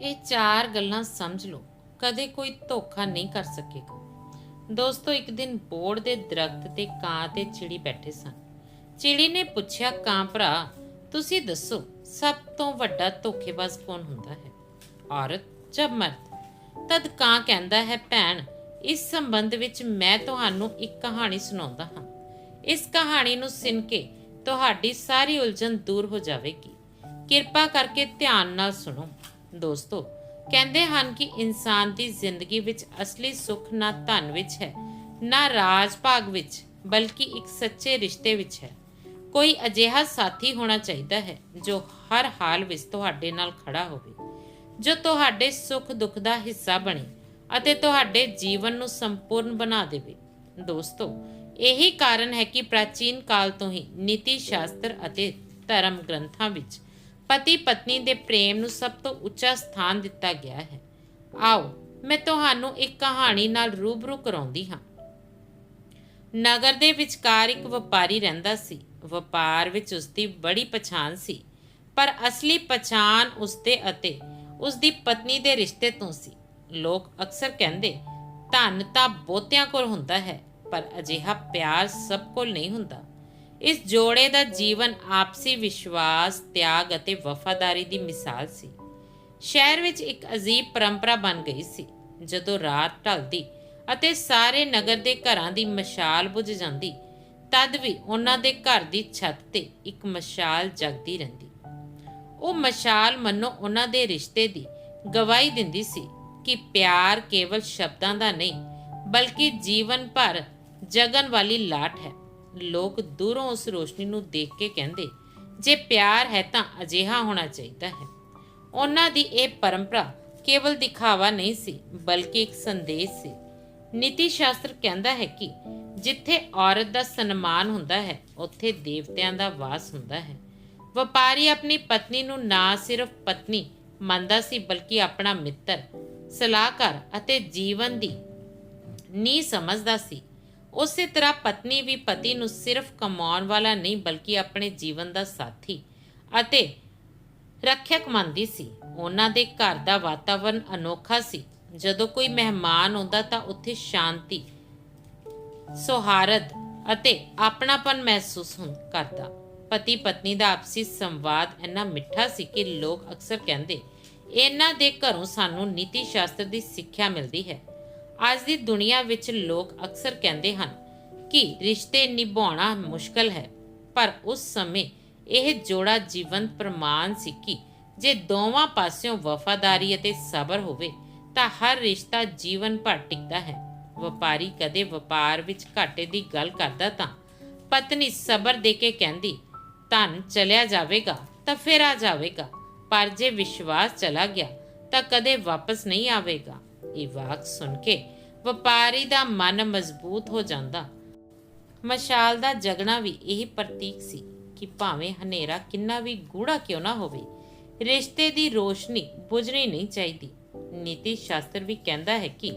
ਇਹ ਚਾਰ ਗੱਲਾਂ ਸਮਝ ਲਓ। ਕਦੇ ਕੋਈ ਧੋਖਾ ਨਹੀਂ ਕਰ ਸਕੇਗਾ। ਦੋਸਤੋ, ਇੱਕ ਦਿਨ ਬੋੜ ਦੇ ਦਰਖਤ ਤੇ ਕਾਂ ਤੇ ਚਿੜੀ ਬੈਠੇ ਸਨ। ਚਿੜੀ ਨੇ ਪੁੱਛਿਆ, ਕਾਂ ਭਰਾ, ਤੁਸੀਂ ਦੱਸੋ, ਸਭ ਤੋਂ ਵੱਡਾ ਧੋਖੇਬਾਜ਼ ਕੌਣ ਹੁੰਦਾ ਹੈ? ਔਰਤ ਜਾਂ ਮਰਦ? ਤਦ ਕਾਂ ਕਹਿੰਦਾ ਹੈ, ਭੈਣ, ਇਸ ਸੰਬੰਧ ਵਿੱਚ ਮੈਂ ਤੁਹਾਨੂੰ ਇੱਕ ਕਹਾਣੀ ਸੁਣਾਉਂਦਾ ਹਾਂ। ਇਸ ਕਹਾਣੀ ਨੂੰ ਸੁਣ ਕੇ ਤੁਹਾਡੀ ਸਾਰੀ ਉਲਝਣ ਦੂਰ ਹੋ ਜਾਵੇਗੀ। ਕਿਰਪਾ ਕਰਕੇ ਧਿਆਨ ਨਾਲ ਸੁਣੋ। ਦੋਸਤੋ, ਕਹਿੰਦੇ ਹਨ ਕਿ ਇਨਸਾਨ ਦੀ ਜ਼ਿੰਦਗੀ ਵਿੱਚ ਅਸਲੀ ਸੁੱਖ ਨਾ ਧਨ ਵਿੱਚ ਹੈ, ਨਾ ਰਾਜ ਭਾਗ ਵਿੱਚ, ਬਲਕਿ ਇੱਕ ਸੱਚੇ ਰਿਸ਼ਤੇ ਵਿੱਚ ਹੈ। ਕੋਈ ਅਜਿਹਾ ਸਾਥੀ ਹੋਣਾ ਚਾਹੀਦਾ ਹੈ ਜੋ ਹਰ ਹਾਲ ਵਿੱਚ ਤੁਹਾਡੇ ਨਾਲ ਖੜਾ ਹੋਵੇ, ਜੋ ਤੁਹਾਡੇ ਸੁੱਖ ਦੁੱਖ ਦਾ ਹਿੱਸਾ ਬਣੇ ਅਤੇ ਤੁਹਾਡੇ ਜੀਵਨ ਨੂੰ ਸੰਪੂਰਨ ਬਣਾ ਦੇਵੇ। ਦੋਸਤੋ, ਇਹੀ ਕਾਰਨ ਹੈ ਕਿ ਪ੍ਰਾਚੀਨ ਕਾਲ ਤੋਂ ਹੀ ਨੀਤੀ ਸ਼ਾਸਤਰ ਅਤੇ ਧਰਮ ਗ੍ਰੰਥਾਂ ਵਿੱਚ ਪਤੀ ਪਤਨੀ ਦੇ ਪ੍ਰੇਮ ਨੂੰ ਸਭ ਤੋਂ ਉੱਚਾ ਸਥਾਨ ਦਿੱਤਾ ਗਿਆ ਹੈ। ਆਓ, ਮੈਂ ਤੁਹਾਨੂੰ ਇੱਕ ਕਹਾਣੀ ਨਾਲ ਰੂਬਰੂ ਕਰਾਉਂਦੀ ਹਾਂ। ਨਗਰ ਦੇ ਵਿਚਕਾਰ ਇੱਕ ਵਪਾਰੀ ਰਹਿੰਦਾ ਸੀ। ਵਪਾਰ ਵਿੱਚ ਉਸਦੀ ਬੜੀ ਪਛਾਣ ਸੀ, ਪਰ ਅਸਲੀ ਪਛਾਣ ਉਸਦੇ ਅਤੇ ਉਸਦੀ ਪਤਨੀ ਦੇ ਰਿਸ਼ਤੇ ਤੋਂ ਸੀ। ਲੋਕ ਅਕਸਰ ਕਹਿੰਦੇ, ਧਨ ਤਾਂ ਬਹੁਤਿਆਂ ਕੋਲ ਹੁੰਦਾ ਹੈ, ਪਰ ਅਜਿਹਾ ਪਿਆਰ ਸਭ ਕੋਲ ਨਹੀਂ ਹੁੰਦਾ। ਇਸ ਜੋੜੇ ਦਾ ਜੀਵਨ ਆਪਸੀ ਵਿਸ਼ਵਾਸ, ਤਿਆਗ ਅਤੇ ਵਫਾਦਾਰੀ ਦੀ ਮਿਸਾਲ ਸੀ। ਸ਼ਹਿਰ ਵਿੱਚ ਇੱਕ ਅਜੀਬ ਪਰੰਪਰਾ ਬਣ ਗਈ ਸੀ, ਜਦੋਂ ਰਾਤ ਢਲਦੀ ਅਤੇ ਸਾਰੇ ਨਗਰ ਦੇ ਘਰਾਂ ਦੀ ਮਸ਼ਾਲ ਬੁਝ ਜਾਂਦੀ, ਤਦ ਵੀ ਉਹਨਾਂ ਦੇ ਘਰ ਦੀ ਛੱਤ ਤੇ ਇੱਕ ਮਸ਼ਾਲ ਜਗਦੀ ਰਹਿੰਦੀ। ਉਹ ਮਸ਼ਾਲ ਮੰਨੋ ਉਹਨਾਂ ਦੇ ਰਿਸ਼ਤੇ ਦੀ ਗਵਾਹੀ ਦਿੰਦੀ ਸੀ ਕਿ ਪਿਆਰ ਕੇਵਲ ਸ਼ਬਦਾਂ ਦਾ ਨਹੀਂ, ਬਲਕਿ ਜੀਵਨ ਭਰ ਜਗਨ ਵਾਲੀ ਲਾਟ ਹੈ। ਲੋਕ ਦੂਰੋਂ ਉਸ ਰੋਸ਼ਨੀ ਨੂੰ ਦੇਖ ਕੇ ਕਹਿੰਦੇ, ਜੇ ਪਿਆਰ ਹੈ ਤਾਂ ਅਜਿਹਾ ਹੋਣਾ ਚਾਹੀਦਾ ਹੈ। ਉਹਨਾਂ ਦੀ ਇਹ ਪਰੰਪਰਾ ਕੇਵਲ ਦਿਖਾਵਾ ਨਹੀਂ ਸੀ, ਬਲਕਿ ਇੱਕ ਸੰਦੇਸ਼ ਸੀ। ਨੀਤੀ ਸ਼ਾਸਤਰ ਕਹਿੰਦਾ ਹੈ ਕਿ ਜਿੱਥੇ ਔਰਤ ਦਾ ਸਨਮਾਨ ਹੁੰਦਾ ਹੈ, ਉੱਥੇ ਦੇਵਤਿਆਂ ਦਾ ਵਾਸ ਹੁੰਦਾ ਹੈ। ਵਪਾਰੀ ਆਪਣੀ ਪਤਨੀ ਨੂੰ ਨਾ ਸਿਰਫ ਪਤਨੀ ਮੰਨਦਾ ਸੀ, ਬਲਕਿ ਆਪਣਾ ਮਿੱਤਰ, ਸਲਾਹਕਾਰ ਅਤੇ ਜੀਵਨ ਦੀ ਨੀ ਸਮਝਦਾ ਸੀ। ਉਸੇ ਤਰ੍ਹਾਂ ਪਤਨੀ ਵੀ ਪਤੀ ਨੂੰ ਸਿਰਫ ਕਮਾਉਣ ਵਾਲਾ ਨਹੀਂ, ਬਲਕਿ ਆਪਣੇ ਜੀਵਨ ਦਾ ਸਾਥੀ ਅਤੇ ਰੱਖਿਅਕ ਮੰਨਦੀ ਸੀ। ਉਹਨਾਂ ਦੇ ਘਰ ਦਾ ਵਾਤਾਵਰਣ ਅਨੋਖਾ ਸੀ। ਜਦੋਂ ਕੋਈ ਮਹਿਮਾਨ ਆਉਂਦਾ ਤਾਂ ਉੱਥੇ ਸ਼ਾਂਤੀ, ਸੌਹਾਰਦ ਅਤੇ ਆਪਣਾਪਨ ਮਹਿਸੂਸ ਹੁੰਦਾ ਕਰਦਾ। ਪਤੀ ਪਤਨੀ ਦਾ ਆਪਸੀ ਸੰਵਾਦ ਇੰਨਾ ਮਿੱਠਾ ਸੀ ਕਿ ਲੋਕ ਅਕਸਰ ਕਹਿੰਦੇ, ਇਹਨਾਂ ਦੇ ਘਰੋਂ ਸਾਨੂੰ ਨੀਤੀ ਸ਼ਾਸਤਰ ਦੀ ਸਿੱਖਿਆ ਮਿਲਦੀ ਹੈ। ਅੱਜ ਦੀ ਦੁਨੀਆ ਵਿੱਚ ਲੋਕ ਅਕਸਰ ਕਹਿੰਦੇ ਹਨ ਕਿ ਰਿਸ਼ਤੇ ਨਿਭਾਉਣਾ ਮੁਸ਼ਕਲ ਹੈ, ਪਰ ਉਸ ਸਮੇਂ ਇਹ ਜੋੜਾ ਜੀਵੰਤ ਪ੍ਰਮਾਣ ਸੀ ਕਿ ਜੇ ਦੋਵਾਂ ਪਾਸਿਓਂ ਵਫਾਦਾਰੀ ਅਤੇ ਸਬਰ ਹੋਵੇ, ਤਾਂ ਹਰ ਰਿਸ਼ਤਾ ਜੀਵਨ ਭਰ ਟਿਕਦਾ ਹੈ। ਵਪਾਰੀ ਕਦੇ ਵਪਾਰ ਵਿੱਚ ਘਾਟੇ ਦੀ ਗੱਲ ਕਰਦਾ ਤਾਂ ਪਤਨੀ ਸਬਰ ਦੇ ਕੇ ਕਹਿੰਦੀ, ਧਨ ਚਲਿਆ ਜਾਵੇਗਾ ਤਾਂ ਫਿਰ ਆ ਜਾਵੇਗਾ, ਪਰ ਜੇ ਵਿਸ਼ਵਾਸ ਚਲਾ ਗਿਆ ਤਾਂ ਕਦੇ ਵਾਪਸ ਨਹੀਂ ਆਵੇਗਾ। ਇਹ ਵਾਕ ਸੁਣ ਕੇ ਵਪਾਰੀ ਦਾ ਮਨ ਮਜ਼ਬੂਤ ਹੋ ਜਾਂਦਾ। ਮਸ਼ਾਲ ਦਾ ਜਗਣਾ ਵੀ ਇਹ ਪ੍ਰਤੀਕ ਸੀ ਕਿ ਭਾਵੇਂ ਹਨੇਰਾ ਕਿੰਨਾ ਵੀ ਗੂੜਾ ਕਿਉਂ ਨਾ ਹੋਵੇ, ਰਿਸ਼ਤੇ ਦੀ ਰੋਸ਼ਨੀ ਬੁਝਣੀ ਨਹੀਂ ਚਾਹੀਦੀ। ਨੀਤੀ ਸ਼ਾਸਤਰ ਵੀ ਕਹਿੰਦਾ ਹੈ ਕਿ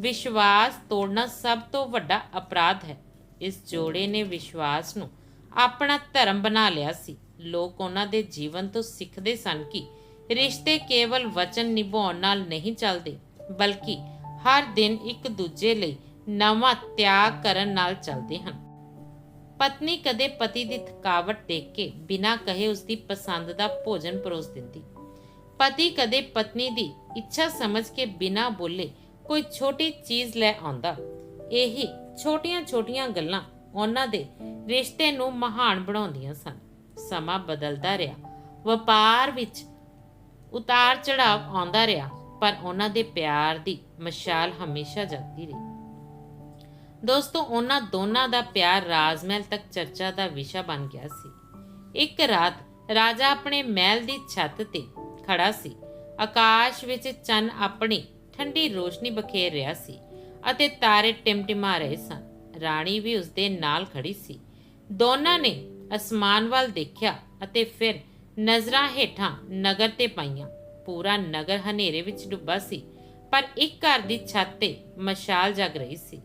ਵਿਸ਼ਵਾਸ ਤੋੜਨਾ ਸਭ ਤੋਂ ਵੱਡਾ ਅਪਰਾਧ ਹੈ। ਇਸ ਜੋੜੇ ਨੇ ਵਿਸ਼ਵਾਸ ਨੂੰ ਆਪਣਾ ਧਰਮ ਬਣਾ ਲਿਆ ਸੀ। ਲੋਕ ਉਹਨਾਂ ਦੇ ਜੀਵਨ ਤੋਂ ਸਿੱਖਦੇ ਸਨ ਕਿ ਰਿਸ਼ਤੇ ਕੇਵਲ ਵਚਨ ਨਿਭਾਉਣ ਨਾਲ ਨਹੀਂ ਚੱਲਦੇ ਬਲਕਿ ਹਰ ਦਿਨ ਇੱਕ ਦੂਜੇ ਲਈ ਨਵਾਂ ਤਿਆਗ ਕਰਨ ਨਾਲ ਚੱਲਦੇ ਹਨ। ਪਤਨੀ ਕਦੇ ਪਤੀ ਦੀ ਥਕਾਵਟ ਦੇਖ ਕੇ ਬਿਨਾਂ ਕਹੇ ਉਸ ਦੀ ਪਸੰਦ ਦਾ ਭੋਜਨ ਪਰੋਸ ਦਿੰਦੀ। ਪਤੀ ਕਦੇ ਪਤਨੀ ਦੀ ਇੱਛਾ ਸਮਝ ਕੇ ਬਿਨਾਂ ਬੋਲੇ ਕੋਈ ਛੋਟੀ ਚੀਜ਼ ਲੈ ਆਉਂਦਾ। ਇਹੀ ਛੋਟੀਆਂ-ਛੋਟੀਆਂ ਗੱਲਾਂ ਉਹਨਾਂ ਦੇ ਰਿਸ਼ਤੇ ਨੂੰ ਮਹਾਨ ਬਣਾਉਂਦੀਆਂ ਸਨ। ਸਮਾਂ ਬਦਲਦਾ ਰਿਹਾ। ਵਪਾਰ ਵਿੱਚ ਉਤਾਰ ਚੜਾਵ ਆਉਂਦਾ ਰਿਹਾ। ਪਰ ਉਹਨਾਂ ਦੇ ਪਿਆਰ ਦੀ ਮਸ਼ਾਲ ਹਮੇਸ਼ਾ ਜਗਦੀ ਰਹੀ। ਦੋਸਤੋ, ਉਹਨਾਂ ਦੋਨਾਂ ਦਾ ਪਿਆਰ ਰਾਜਮਹਿਲ ਤੱਕ ਚਰਚਾ ਦਾ ਵਿਸ਼ਾ ਬਣ ਗਿਆ ਸੀ। ਇੱਕ ਰਾਤ ਰਾਜਾ ਆਪਣੇ ਮਹਿਲ ਦੀ ਛੱਤ ਤੇ ਖੜਾ ਸੀ। ਆਕਾਸ਼ ਵਿੱਚ ਚੰਨ ਆਪਣੀ ਠੰਡੀ ਰੋਸ਼ਨੀ ਬਖੇਰ ਰਿਹਾ ਸੀ ਅਤੇ ਤਾਰੇ ਟਿਮਟਿਮਾ ਰਹੇ ਸਨ। ਰਾਣੀ ਵੀ ਉਸ ਦੇ ਨਾਲ ਖੜੀ ਸੀ। ਦੋਨਾਂ ਨੇ ਅਸਮਾਨ ਵੱਲ ਦੇਖਿਆ ਅਤੇ ਫਿਰ ਨਜ਼ਰਾਂ ਹੇਠਾਂ ਨਗਰ ਤੇ ਪਾਈਆਂ। ਪੂਰਾ ਨਗਰ ਹਨੇਰੇ ਵਿੱਚ ਡੁੱਬਾ ਸੀ, ਪਰ ਇੱਕ ਘਰ ਦੀ ਛੱਤ ਤੇ ਮਸ਼ਾਲ ਜਗ ਰਹੀ ਸੀ।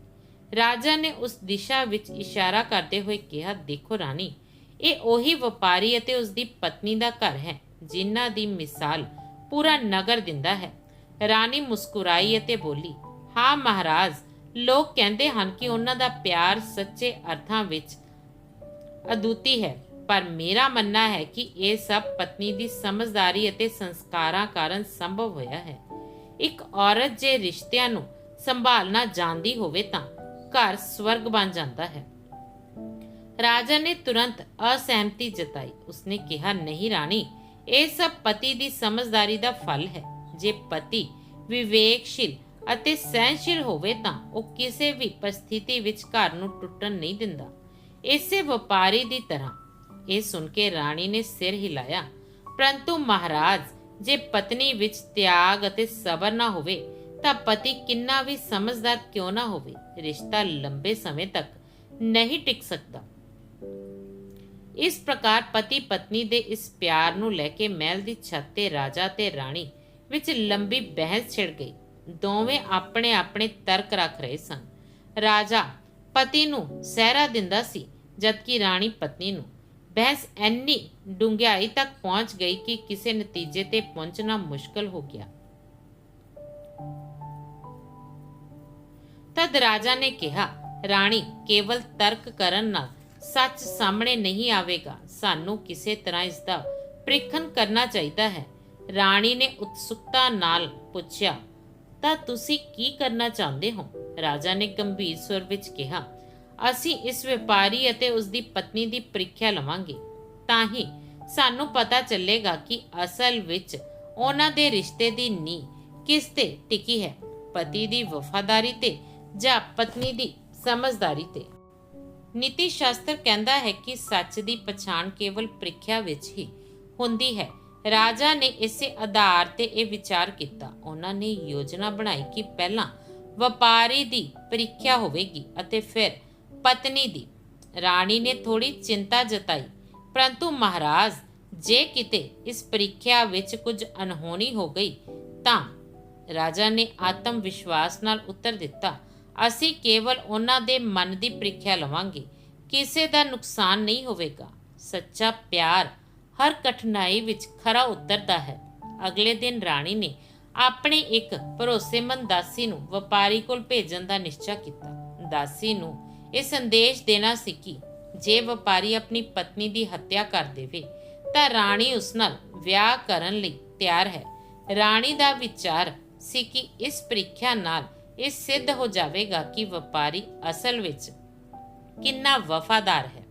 ਰਾਜਾ ਨੇ ਉਸ ਦਿਸ਼ਾ ਵਿੱਚ ਇਸ਼ਾਰਾ ਕਰਦੇ ਹੋਏ ਕਿਹਾ, ਦੇਖੋ ਰਾਣੀ, ਇਹ ਉਹੀ ਵਪਾਰੀ ਅਤੇ ਉਸ ਦੀ ਪਤਨੀ ਦਾ ਘਰ ਹੈ, ਜਿਨ੍ਹਾਂ ਦੀ ਮਿਸਾਲ ਪੂਰਾ ਨਗਰ ਦਿੰਦਾ ਹੈ। ਰਾਣੀ ਮੁਸਕੁਰਾਈ ਅਤੇ ਬੋਲੀ, ਹਾਂ ਮਹਾਰਾਜ, ਲੋਕ ਕਹਿੰਦੇ ਹਨ ਕਿ ਉਹਨਾਂ ਦਾ ਪਿਆਰ ਸੱਚੇ ਅਰਥਾਂ ਵਿੱਚ ਅਦੁੱਤੀ ਹੈ। ਪਰ ਮੇਰਾ ਮੰਨਣਾ ਹੈ ਕਿ ਇਹ ਸਭ ਪਤਨੀ ਦੀ ਸਮਝਦਾਰੀ ਅਤੇ ਸੰਸਕਾਰਾਂ ਕਾਰਨ ਸੰਭਵ ਹੋਇਆ ਹੈ। ਇੱਕ ਔਰਤ ਜੇ ਰਿਸ਼ਤਿਆਂ ਨੂੰ ਸੰਭਾਲਣਾ ਜਾਣਦੀ ਹੋਵੇ ਤਾਂ ਘਰ ਸਵਰਗ ਬਣ ਜਾਂਦਾ ਹੈ। ਰਾਜਾ ਨੇ ਤੁਰੰਤ ਅਸਹਿਮਤੀ ਜਤਾਈ। ਉਸਨੇ ਕਿਹਾ, ਨਹੀਂ ਰਾਣੀ, ਇਹ ਸਭ ਪਤੀ ਦੀ ਸਮਝਦਾਰੀ ਦਾ ਫਲ ਹੈ। ਜੇ ਪਤੀ ਵਿਵੇਕਸ਼ੀਲ ਅਤੇ ਸਹਿਨਸ਼ੀਲ ਹੋਵੇ ਤਾਂ ਉਹ ਕਿਸੇ ਵੀ ਪਰਿਸਥਿਤੀ ਵਿੱਚ ਘਰ ਨੂੰ ਟੁੱਟਣ ਨਹੀਂ ਦਿੰਦਾ। ਇਸੇ ਵਪਾਰੀ ਦੀ ਤਰ੍ਹਾਂ ਇਹ ਸੁਣ ਕੇ ਰਾਣੀ ਨੇ ਸਿਰ ਹਿਲਾਇਆ। ਪਰੰਤੂ ਮਹਾਰਾਜ, ਜੇ ਪਤਨੀ ਵਿੱਚ ਤਿਆਗ ਅਤੇ ਸਬਰ ਨਾ ਹੋਵੇ, ਤਾਂ ਪਤੀ ਕਿੰਨਾ ਵੀ ਸਮਝਦਾਰ ਕਿਉਂ ਨਾ ਹੋਵੇ? ਰਿਸ਼ਤਾ ਲੰਬੇ ਸਮੇਂ ਤੱਕ ਨਹੀਂ ਟਿਕ ਸਕਦਾ। ਇਸ ਪ੍ਰਕਾਰ ਪਤੀ ਪਤਨੀ ਦੇ ਇਸ ਪਿਆਰ ਨੂੰ ਲੈ ਕੇ ਮਹਿਲ ਦੀ ਛੱਤ ਤੇ ਰਾਜਾ ਤੇ ਰਾਣੀ ਵਿੱਚ ਲੰਬੀ ਬਹਿਸ ਛਿੜ ਗਈ। ਦੋਵੇਂ ਆਪਣੇ ਆਪਣੇ ਤਰਕ ਰੱਖ ਰਹੇ ਸਨ। ਰਾਜਾ ਪਤੀ ਨੂੰ ਸਹਿਰਾ ਦਿੰਦਾ ਸੀ, ਜਦਕਿ ਰਾਣੀ ਪਤਨੀ ਨੂੰ। ਬਹਿਸ ਐਨੀ ਡੂੰਘਾਈ ਤੱਕ ਪਹੁੰਚ ਗਈ ਕਿ ਕਿਸੇ ਨਤੀਜੇ ਤੇ ਪਹੁੰਚਣਾ ਮੁਸ਼ਕਲ ਹੋ ਗਿਆ। ਤਦ ਰਾਜਾ ਨੇ ਕਿਹਾ, ਰਾਣੀ, ਕੇਵਲ ਤਰਕ ਕਰਨ ਨਾਲ ਸੱਚ ਸਾਹਮਣੇ ਨਹੀਂ ਆਵੇਗਾ। ਸਾਨੂੰ ਕਿਸੇ ਤਰ੍ਹਾਂ ਇਸ ਦਾ ਪ੍ਰੀਖਣ ਕਰਨਾ ਚਾਹੀਦਾ ਹੈ। ਰਾਣੀ ਨੇ ਉਤਸੁਕਤਾ ਨਾਲ ਪੁੱਛਿਆ, ਤਾਂ ਤੁਸੀਂ ਕੀ ਕਰਨਾ ਚਾਹੁੰਦੇ ਹੋ? ਰਾਜਾ ਨੇ ਗੰਭੀਰ ਸੁਰ ਵਿੱਚ ਕਿਹਾ ਅਸੀਂ ਇਸ ਵਪਾਰੀ ਅਤੇ ਉਸ ਦੀ ਪਤਨੀ ਦੀ ਪ੍ਰੀਖਿਆ ਲਵਾਂਗੇ। ਤਾਂ ਹੀ ਸਾਨੂੰ ਪਤਾ ਚੱਲੇਗਾ ਕਿ ਅਸਲ ਵਿੱਚ ਉਹਨਾਂ ਦੇ ਰਿਸ਼ਤੇ ਦੀ ਨੀਂਹ ਕਿਸ ਤੇ ਟਿਕੀ ਹੈ, ਪਤੀ ਦੀ ਵਫਾਦਾਰੀ ਤੇ ਜਾਂ ਪਤਨੀ ਦੀ ਸਮਝਦਾਰੀ ਤੇ। ਨੀਤੀ ਸ਼ਾਸਤਰ ਕਹਿੰਦਾ ਹੈ ਕਿ ਸੱਚ ਦੀ ਪਛਾਣ ਕੇਵਲ ਪ੍ਰੀਖਿਆ ਵਿੱਚ ਹੀ ਹੁੰਦੀ ਹੈ। ਰਾਜਾ ਨੇ ਇਸੇ ਆਧਾਰ ਤੇ ਇਹ ਵਿਚਾਰ ਕੀਤਾ। ਉਹਨਾਂ ਨੇ ਯੋਜਨਾ ਬਣਾਈ ਕਿ ਪਹਿਲਾਂ ਵਪਾਰੀ ਦੀ ਪ੍ਰੀਖਿਆ ਹੋਵੇਗੀ ਅਤੇ ਫਿਰ ਪਤਨੀ ਦੀ। ਰਾਣੀ ਨੇ ਥੋੜੀ ਚਿੰਤਾ ਜਤਾਈ, ਪਰੰਤੂ ਮਹਾਰਾਜ, ਜੇ ਕਿਤੇ ਇਸ ਪ੍ਰੀਖਿਆ ਵਿੱਚ ਕੁਝ ਅਨਹੋਣੀ ਹੋ ਗਈ, ਤਾਂ ਰਾਜਾ ਨੇ ਆਤਮ ਵਿਸ਼ਵਾਸ ਨਾਲ ਉੱਤਰ ਦਿੱਤਾ, ਅਸੀਂ ਕੇਵਲ ਉਹਨਾਂ ਦੇ ਮਨ ਦੀ ਪ੍ਰੀਖਿਆ ਲਵਾਂਗੇ, ਕਿਸੇ ਦਾ ਨੁਕਸਾਨ ਨਹੀਂ ਹੋਵੇਗਾ। ਸੱਚਾ ਪਿਆਰ ਹਰ ਕਠਿਨਾਈ ਵਿੱਚ ਖਰਾ ਉਤਰਦਾ ਹੈ। ਅਗਲੇ ਦਿਨ ਰਾਣੀ ਨੇ ਆਪਣੇ ਇੱਕ ਭਰੋਸੇਮੰਦ ਦਾਸੀ ਨੂੰ ਵਪਾਰੀ ਕੋਲ ਭੇਜਣ ਦਾ ਨਿਸ਼ਚਾ ਕੀਤਾ। ਦਾਸੀ ਨੂੰ ਇਹ ਸੰਦੇਸ਼ ਦੇਣਾ ਸੀ ਕਿ ਜੇ ਵਪਾਰੀ ਆਪਣੀ ਪਤਨੀ ਦੀ ਹੱਤਿਆ ਕਰ ਦੇਵੇ, ਤਾਂ ਰਾਣੀ ਉਸ ਨਾਲ ਵਿਆਹ ਕਰਨ ਲਈ ਤਿਆਰ ਹੈ। ਰਾਣੀ ਦਾ ਵਿਚਾਰ ਸੀ ਕਿ ਇਸ ਪ੍ਰੀਖਿਆ ਨਾਲ ਇਹ ਸਿੱਧ ਹੋ ਜਾਵੇਗਾ ਕਿ ਵਪਾਰੀ ਅਸਲ ਵਿੱਚ ਕਿੰਨਾ ਵਫਾਦਾਰ ਹੈ।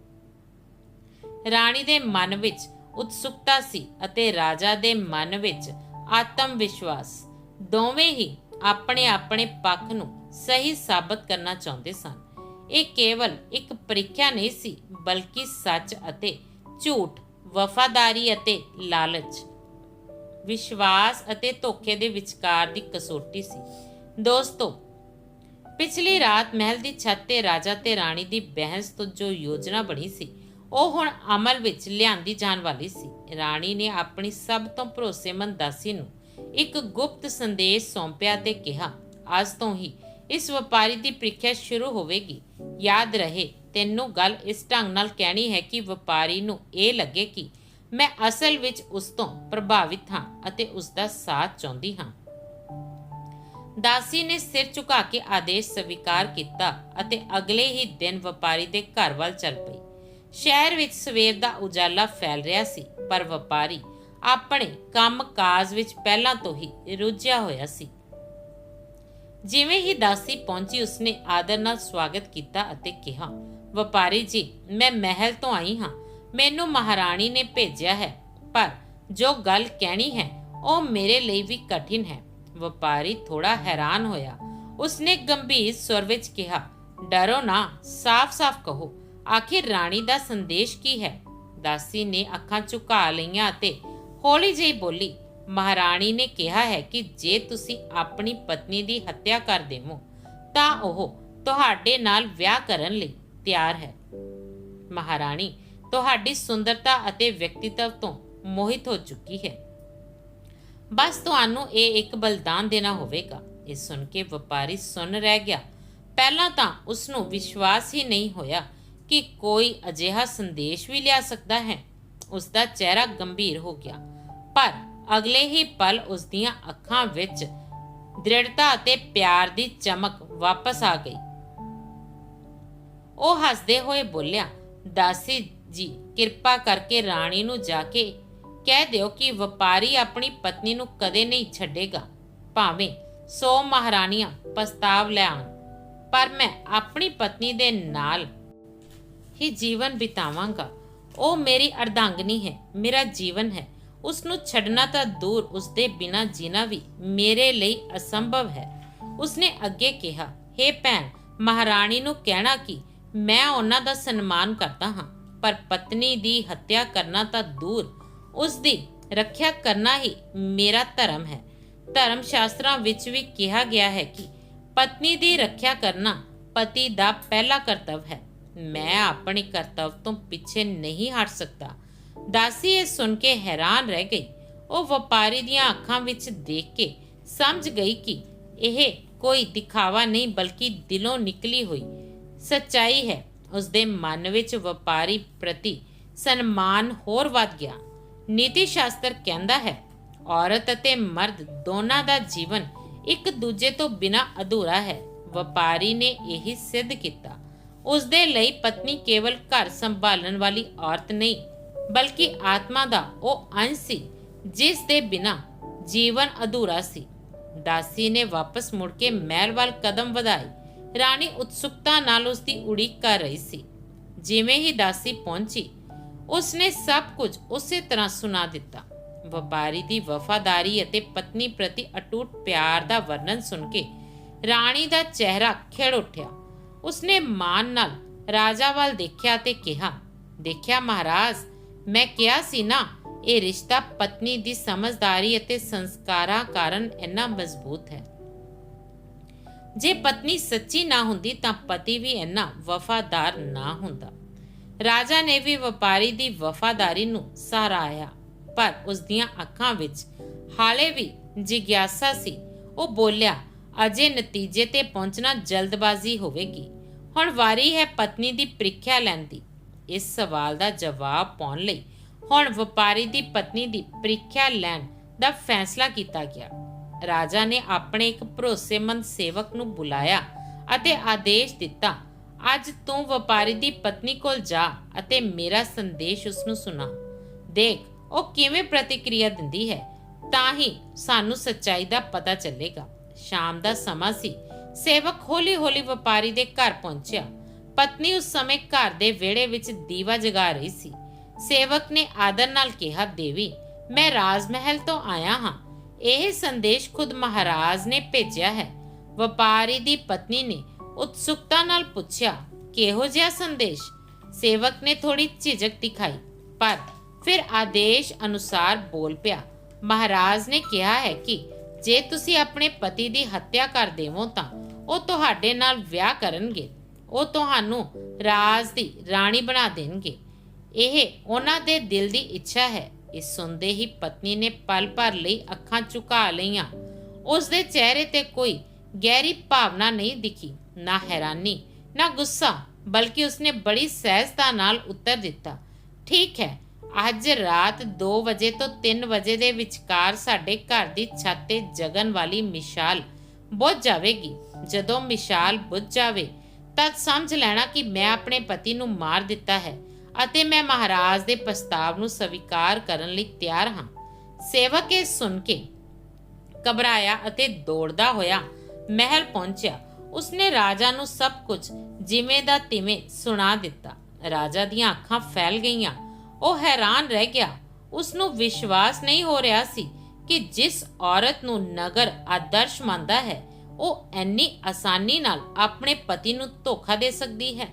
ਰਾਣੀ ਦੇ ਮਨ ਵਿੱਚ ਉਤਸੁਕਤਾ ਸੀ ਅਤੇ ਰਾਜਾ ਦੇ ਮਨ ਵਿੱਚ ਆਤਮ ਵਿਸ਼ਵਾਸ ਦੋਵੇਂ ਹੀ ਆਪਣੇ ਆਪਣੇ ਪੱਖ ਨੂੰ ਸਹੀ ਸਾਬਤ ਕਰਨਾ ਚਾਹੁੰਦੇ ਸਨ। ਇਹ ਕੇਵਲ ਇੱਕ ਪ੍ਰੀਖਿਆ ਨਹੀਂ ਸੀ, ਬਲਕਿ ਸੱਚ ਅਤੇ ਝੂਠ, ਵਫਾਦਾਰੀ ਅਤੇ ਲਾਲਚ। ਵਿਸ਼ਵਾਸ ਅਤੇ ਧੋਖੇ ਦੇ ਵਿਚਕਾਰ ਦੀ ਕਸੌਟੀ ਸੀ। ਦੋਸਤੋ, ਪਿਛਲੀ ਰਾਤ ਮਹਿਲ ਦੀ ਛੱਤ ਤੇ ਰਾਜਾ ਤੇ ਰਾਣੀ ਦੀ ਬਹਿਸ ਤੋਂ ਜੋ ਯੋਜਨਾ ਬਣੀ ਸੀ, ਉਹ ਹੁਣ ਅਮਲ ਵਿੱਚ ਲਿਆਂਦੀ ਜਾਣ ਵਾਲੀ ਸੀ। ਰਾਣੀ ਨੇ ਆਪਣੀ ਸਭ ਤੋਂ ਭਰੋਸੇਮੰਦ ਦਾਸੀ ਨੂੰ ਇੱਕ ਗੁਪਤ ਸੰਦੇਸ਼ ਸੌਂਪਿਆ ਤੇ ਕਿਹਾ, ਅੱਜ ਤੋਂ ਹੀ ਇਸ ਵਪਾਰੀ ਦੀ ਪ੍ਰੀਖਿਆ ਸ਼ੁਰੂ ਹੋਵੇਗੀ। ਯਾਦ ਰਹੇ, ਤੈਨੂੰ ਗੱਲ ਇਸ ਢੰਗ ਨਾਲ ਕਹਿਣੀ ਹੈ ਕਿ ਵਪਾਰੀ ਨੂੰ ਇਹ ਲੱਗੇ ਕਿ ਮੈਂ ਅਸਲ ਵਿੱਚ ਉਸ ਤੋਂ ਪ੍ਰਭਾਵਿਤ ਹਾਂ ਅਤੇ ਉਸ ਦਾ ਸਾਥ ਚਾਹੁੰਦੀ ਹਾਂ। ਦਾਸੀ ਨੇ ਸਿਰ ਝੁਕਾ ਕੇ ਆਦੇਸ਼ ਸਵੀਕਾਰ ਕੀਤਾ ਅਤੇ ਅਗਲੇ ਹੀ ਦਿਨ ਵਪਾਰੀ ਦੇ ਘਰ ਵੱਲ ਚੱਲ ਪਈ ਸ਼ਹਿਰ ਵਿੱਚ ਸਵੇਰ ਦਾ ਉਜਾਲਾ ਫੈਲ ਰਿਹਾ ਸੀ, ਪਰ ਵਪਾਰੀ ਆਪਣੇ ਕੰਮ-ਕਾਜ ਵਿੱਚ ਪਹਿਲਾਂ ਤੋਂ ਹੀ ਰੁੱਝਿਆ ਹੋਇਆ ਸੀ। ਜਿਵੇਂ ਹੀ ਦਾਸੀ ਪਹੁੰਚੀ, ਉਸਨੇ ਆਦਰ ਨਾਲ ਸਵਾਗਤ ਕੀਤਾ ਅਤੇ ਕਿਹਾ, ਵਪਾਰੀ ਜੀ, ਮੈਂ ਮਹਿਲ ਤੋਂ ਆਈ ਹਾਂ। ਮੈਨੂੰ ਮਹਾਰਾਣੀ ਨੇ ਭੇਜਿਆ ਹੈ, ਪਰ ਜੋ ਗੱਲ ਕਹਿਣੀ ਹੈ, ਉਹ ਮੇਰੇ ਲਈ ਵੀ ਕਠਿਨ ਹੈ। ਵਪਾਰੀ ਥੋੜਾ ਹੈਰਾਨ ਹੋਇਆ। ਉਸਨੇ ਗੰਭੀਰ ਸੁਰ ਵਿੱਚ ਕਿਹਾ, ਡਰੋ ਨਾ, ਸਾਫ਼-ਸਾਫ਼ ਕਹੋ, ਆਖਿਰ ਰਾਣੀ ਦਾ ਸੰਦੇਸ਼ ਕੀ ਹੈ? ਦਾਸੀ ਨੇ ਅੱਖਾਂ ਝੁਕਾ ਲਈਆਂ ਅਤੇ ਹੌਲੀ ਜਿਹੀ ਬੋਲੀ ਮਹਾਰਾਣੀ ਨੇ ਕਿਹਾ ਹੈ ਕਿ ਜੇ ਤੁਸੀਂ ਆਪਣੀ ਪਤਨੀ ਦੀ ਹੱਤਿਆ ਕਰ ਦੇਵੋ, ਤਾਂ ਉਹ ਤੁਹਾਡੇ ਨਾਲ ਵਿਆਹ ਕਰਨ ਲਈ ਤਿਆਰ ਹੈ। ਮਹਾਰਾਣੀ, ਤੁਹਾਡੀ ਸੁੰਦਰਤਾ ਅਤੇ ਵਿਅਕਤੀਤਵ ਤੋਂ ਮੋਹਿਤ ਹੋ ਚੁੱਕੀ ਹੈ। ਬਸ ਤੁਹਾਨੂੰ ਇਹ ਇੱਕ ਬਲਿਦਾਨ ਦੇਣਾ ਹੋਵੇਗਾ। ਇਹ ਸੁਣ ਕੇ ਵਪਾਰੀ ਸੁਣ ਰਹਿ ਗਿਆ। ਪਹਿਲਾਂ ਤਾਂ ਉਸ ਨੂੰ ਵਿਸ਼ਵਾਸ ਹੀ ਨਹੀਂ ਹੋਇਆ ਕਿ ਕੋਈ ਅਜਿਹਾ ਸੰਦੇਸ਼ ਵੀ ਲਿਆ ਸਕਦਾ ਹੈ। ਉਸ ਦਾ ਚਿਹਰਾ ਗੰਭੀਰ ਹੋ ਗਿਆ। ਪਰ ਅਗਲੇ ਹੀ ਪਲ ਉਸ ਦੀਆਂ ਅੱਖਾਂ ਵਿੱਚ ਦ੍ਰਿੜਤਾ ਅਤੇ ਪਿਆਰ ਦੀ ਚਮਕ ਵਾਪਸ ਆ ਗਈ। ਉਹ ਹੱਸਦੇ ਹੋਏ ਬੋਲਿਆ, ਦਾਸੀ ਜੀ, ਕਿਰਪਾ ਕਰਕੇ ਰਾਣੀ ਨੂੰ ਜਾ ਕੇ ਕਹਿ ਦਿਓ ਕਿ ਵਪਾਰੀ ਆਪਣੀ ਪਤਨੀ ਨੂੰ ਕਦੇ ਨਹੀਂ ਛੱਡੇਗਾ। ਭਾਵੇਂ ਸੋ ਮਹਾਰਾਣੀਆਂ ਪਸਤਾਵ ਲੈ ਆਉਣ, ਪਰ ਮੈਂ ਆਪਣੀ ਪਤਨੀ ਦੇ ਨਾਲ ਹੀ ਜੀਵਨ ਬਿਤਾਵਾਂਗਾ। ਉਹ ਮੇਰੀ ਅਰਧਾਂਗਨੀ ਹੈ, ਮੇਰਾ ਜੀਵਨ ਹੈ। ਉਸ ਨੂੰ ਛੱਡਣਾ ਤਾਂ ਦੂਰ ਉਸ ਦੇ ਬਿਨਾ ਜੀਣਾ ਵੀ ਮੇਰੇ ਲਈ ਅਸੰਭਵ ਹੈ। ਉਸਨੇ ਅੱਗੇ ਕਿਹਾ हे ਭੈਣ, ਮਹਾਰਾਣੀ ਨੂੰ ਕਹਿਣਾ ਕਿ ਮੈਂ ਉਹਨਾਂ ਦਾ ਸਨਮਾਨ ਕਰਦਾ ਹਾਂ, ਪਰ ਪਤਨੀ ਦੀ ਹੱਤਿਆ ਕਰਨਾ ਤਾਂ ਦੂਰ। ਉਸ ਦੀ ਰੱਖਿਆ ਕਰਨਾ ਹੀ ਮੇਰਾ ਧਰਮ ਹੈ। ਧਰਮ ਸ਼ਾਸਤਰਾਂ ਵਿੱਚ ਵੀ ਕਿਹਾ ਗਿਆ ਹੈ ਕਿ ਪਤਨੀ ਦੀ ਰੱਖਿਆ ਕਰਨਾ ਪਤੀ ਦਾ ਪਹਿਲਾ ਕਰਤੱਵ ਹੈ। ਮੈਂ ਆਪਣੇ ਕਰਤੱਵ ਤੋਂ ਪਿੱਛੇ ਨਹੀਂ ਹਟ ਸਕਦਾ। ਦਾਸੀ ਇਹ ਸੁਣ ਕੇ ਹੈਰਾਨ ਰਹਿ ਗਈ। ਉਹ ਵਪਾਰੀ ਦੀਆਂ ਅੱਖਾਂ ਵਿੱਚ ਦੇਖ ਕੇ ਸਮਝ ਗਈ ਕਿ ਇਹ ਕੋਈ ਦਿਖਾਵਾ ਨਹੀਂ ਬਲਕਿ ਦਿਲੋਂ ਨਿਕਲੀ ਹੋਈ। ਸੱਚਾਈ ਹੈ, ਉਸਦੇ ਮਨ ਵਿੱਚ ਵਪਾਰੀ ਪ੍ਰਤੀ ਸਨਮਾਨ ਹੋਰ ਵੱਧ ਗਿਆ। ਨੀਤੀ ਸ਼ਾਸਤਰ ਕਹਿੰਦਾ ਹੈ, ਔਰਤ ਅਤੇ ਮਰਦ ਦੋਨਾਂ ਦਾ ਜੀਵਨ ਇੱਕ ਦੂਜੇ ਤੋਂ ਬਿਨਾਂ ਅਧੂਰਾ ਹੈ। ਵਪਾਰੀ ਨੇ ਇਹ ਸਿੱਧ ਕੀਤਾ। ਉਸ ਦੇ ਲਈ ਪਤਨੀ ਕੇਵਲ ਘਰ ਸੰਭਾਲਣ ਵਾਲੀ ਔਰਤ ਨਹੀਂ ਬਲਕਿ ਆਤਮਾ ਦਾ ਉਹ ਅੰਸ਼ ਸੀ, ਜਿਸ ਦੇ ਬਿਨਾ ਜੀਵਨ ਅਧੂਰਾ ਸੀ। ਦਾਸੀ ਨੇ ਵਾਪਸ ਮੁੜ ਕੇ ਮਹਿਲ ਵੱਲ ਕਦਮ ਵਧਾਏ। ਰਾਣੀ ਉਤਸੁਕਤਾ ਨਾਲ ਉਸ ਦੀ ਉਡੀਕ ਕਰ ਰਹੀ ਸੀ। ਜਿਵੇਂ ਹੀ ਦਾਸੀ ਪਹੁੰਚੀ, ਉਸਨੇ ਸਭ ਕੁਝ ਉਸੇ ਤਰ੍ਹਾਂ ਸੁਣਾ ਦਿੱਤਾ। ਵਪਾਰੀ ਦੀ ਵਫਾਦਾਰੀ ਅਤੇ ਪਤਨੀ ਪ੍ਰਤੀ ਅਟੁੱਟ ਪਿਆਰ ਦਾ ਵਰਣਨ ਸੁਣ ਕੇ ਰਾਣੀ ਦਾ ਚਿਹਰਾ ਖਿੜ ਉੱਠਿਆ। ਉਸਨੇ ਮਾਨ ਨਾਲ ਰਾਜਾ ਵੱਲ ਦੇਖਿਆ ਤੇ ਕਿਹਾ, ਦੇਖਿਆ ਮਹਾਰਾਜ ਮੈਂ ਕਿਹਾ ਸੀ ਨਾ, ਇਹ ਰਿਸ਼ਤਾ ਪਤਨੀ ਦੀ ਸਮਝਦਾਰੀ ਅਤੇ ਸੰਸਕਾਰਾਂ ਕਾਰਨ ਇੰਨਾ ਮਜ਼ਬੂਤ ਹੈ। ਜੇ ਪਤਨੀ ਸੱਚੀ ਨਾ ਹੁੰਦੀ ਤਾਂ ਪਤੀ ਵੀ ਇੰਨਾ ਵਫਾਦਾਰ ਨਾ ਹੁੰਦਾ। ਰਾਜਾ ਨੇ ਵੀ ਵਪਾਰੀ ਦੀ ਵਫਾਦਾਰੀ ਨੂੰ ਸਰਾਹਿਆ ਪਰ ਉਸ ਦੀਆਂ ਅੱਖਾਂ ਵਿੱਚ ਹਾਲੇ ਵੀ ਜਿਗਿਆਸਾ ਸੀ। ਉਹ ਬੋਲਿਆ, ਅਜੇ ਨਤੀਜੇ ਤੇ ਪਹੁੰਚਣਾ ਜਲਦਬਾਜ਼ੀ ਹੋਵੇਗੀ। ਹੁਣ ਵਾਰੀ ਹੈ ਪਤਨੀ ਦੀ ਪ੍ਰੀਖਿਆ ਲੈਣ ਦੀ। ਇਸ ਸਵਾਲ ਦਾ ਜਵਾਬ ਪਾਉਣ ਲਈ ਹੁਣ ਵਪਾਰੀ ਦੀ ਪਤਨੀ ਦੀ ਪ੍ਰੀਖਿਆ ਲੈਣ ਦਾ ਫੈਸਲਾ ਕੀਤਾ ਗਿਆ। ਰਾਜਾ ਨੇ ਆਪਣੇ ਇੱਕ ਭਰੋਸੇਮੰਦ ਸੇਵਕ ਨੂੰ ਬੁਲਾਇਆ ਅਤੇ ਆਦੇਸ਼ ਦਿੱਤਾ, ਅੱਜ ਤੂੰ ਵਪਾਰੀ ਦੀ ਪਤਨੀ ਕੋਲ ਜਾ ਅਤੇ ਮੇਰਾ ਸੰਦੇਸ਼ ਉਸ ਨੂੰ ਸੁਣਾ। ਦੇਖ, ਉਹ ਕਿਵੇਂ ਪ੍ਰਤੀਕਿਰਿਆ ਦਿੰਦੀ ਹੈ, ਤਾਂ ਹੀ ਸਾਨੂੰ ਸੱਚਾਈ ਦਾ ਪਤਾ ਚੱਲੇਗਾ। ਸ਼ਾਮ ਦਾ ਸਮਾਂ ਸੀ। ਸੇਵਕ ਹੌਲੀ-ਹੌਲੀ ਵਪਾਰੀ ਦੇ ਘਰ ਪਹੁੰਚਿਆ। ਪਤਨੀ ਉਸ ਸਮੇਂ ਘਰ ਦੇ ਵਿਹੜੇ ਵਿੱਚ ਦੀਵਾ ਜਗਾ ਰਹੀ ਸੀ। ਸੇਵਕ ਨੇ ਆਦਰ ਨਾਲ ਕਿਹਾ, ਦੇਵੀ, ਮੈਂ ਰਾਜ ਮਹਿਲ ਤੋਂ ਆਇਆ ਹਾਂ। ਇਹ ਸੰਦੇਸ਼ ਖੁਦ ਮਹਾਰਾਜ ਨੇ ਭੇਜਿਆ ਹੈ। ਵਪਾਰੀ ਦੀ ਪਤਨੀ ਨੇ ਉਤਸੁਕਤਾ ਨਾਲ ਪੁੱਛਿਆ, ਕਿਹੋ ਜਿਹਾ ਸੰਦੇਸ਼? ਸੇਵਕ ਨੇ ਥੋੜੀ ਝਿਜਕ ਦਿਖਾਈ, ਪਰ ਫਿਰ ਆਦੇਸ਼ ਅਨੁਸਾਰ ਬੋਲ ਪਿਆ, ਮਹਾਰਾਜ ਨੇ ਕਿਹਾ ਹੈ ਕਿ ਜੇ ਤੁਸੀਂ ਆਪਣੇ ਪਤੀ ਦੀ ਹੱਤਿਆ ਕਰ ਦੇਵੋ ਤਾਂ ਉਹ ਤੁਹਾਡੇ ਨਾਲ ਵਿਆਹ ਕਰਨਗੇ। ਉਹ ਤੁਹਾਨੂੰ ਰਾਜ ਦੀ ਰਾਣੀ ਬਣਾ ਦੇਣਗੇ। ਇਹ ਉਹਨਾਂ ਦੇ ਦਿਲ ਦੀ ਇੱਛਾ ਹੈ। ਇਸ ਸੁਣਦੇ ਹੀ ਪਤਨੀ ਨੇ ਪਲ ਭਰ ਲਈ ਅੱਖਾਂ ਝੁਕਾ ਲਈਆਂ। ਉਸ ਦੇ ਚਿਹਰੇ ਤੇ ਕੋਈ ਗਹਿਰੀ ਭਾਵਨਾ ਨਹੀਂ ਦਿਖੀ। ਨਾ ਹੈਰਾਨੀ, ਨਾ ਗੁੱਸਾ, ਬਲਕਿ ਉਸਨੇ ਬੜੀ ਸਹਿਜਤਾ ਨਾਲ ਉੱਤਰ ਦਿੱਤਾ, ਠੀਕ ਹੈ, ਅੱਜ ਰਾਤ 2 ਵਜੇ ਤੋਂ 3 ਵਜੇ ਦੇ ਵਿਚਕਾਰ ਸਾਡੇ ਘਰ ਦੀ ਛੱਤ ਤੇ ਜਗਨ ਵਾਲੀ ਮਿਸਾਲ ਬੁੱਝ ਜਾਵੇਗੀ। ਜਦੋਂ ਮਿਸਾਲ ਬੁੱਝ ਜਾਵੇ ਤਦ ਸਮਝ ਲੈਣਾ ਕਿ ਮੈਂ ਆਪਣੇ ਪਤੀ ਨੂੰ ਮਾਰ ਦਿੱਤਾ ਹੈ ਅਤੇ ਮੈਂ ਮਹਾਰਾਜ ਦੇ ਪ੍ਰਸਤਾਵ ਨੂੰ ਸਵੀਕਾਰ ਕਰਨ ਲਈ ਤਿਆਰ ਹਾਂ। ਸੇਵਕ ਇਹ ਸੁਣ ਕੇ ਘਬਰਾਇਆ ਅਤੇ ਦੌੜਦਾ ਹੋਇਆ ਮਹਿਲ ਪਹੁੰਚਿਆ। ਉਸਨੇ ਰਾਜਾ ਨੂੰ ਸਭ ਕੁਝ ਜਿਵੇਂ ਦਾ ਤਿਵੇਂ ਸੁਣਾ ਦਿੱਤਾ। ਰਾਜਾ ਦੀਆਂ ਅੱਖਾਂ ਫੈਲ ਗਈਆਂ। ਉਹ ਹੈਰਾਨ ਰਹਿ ਗਿਆ। ਉਸ ਨੂੰ ਵਿਸ਼ਵਾਸ ਨਹੀਂ ਹੋ ਰਿਹਾ ਸੀ ਕਿ ਜਿਸ ਔਰਤ ਨੂੰ ਨਗਰ ਆਦਰਸ਼ ਮੰਨਦਾ ਹੈ ਉਹ ਐਨੀ ਆਸਾਨੀ ਨਾਲ ਆਪਣੇ ਪਤੀ ਨੂੰ ਧੋਖਾ ਦੇ ਸਕਦੀ ਹੈ।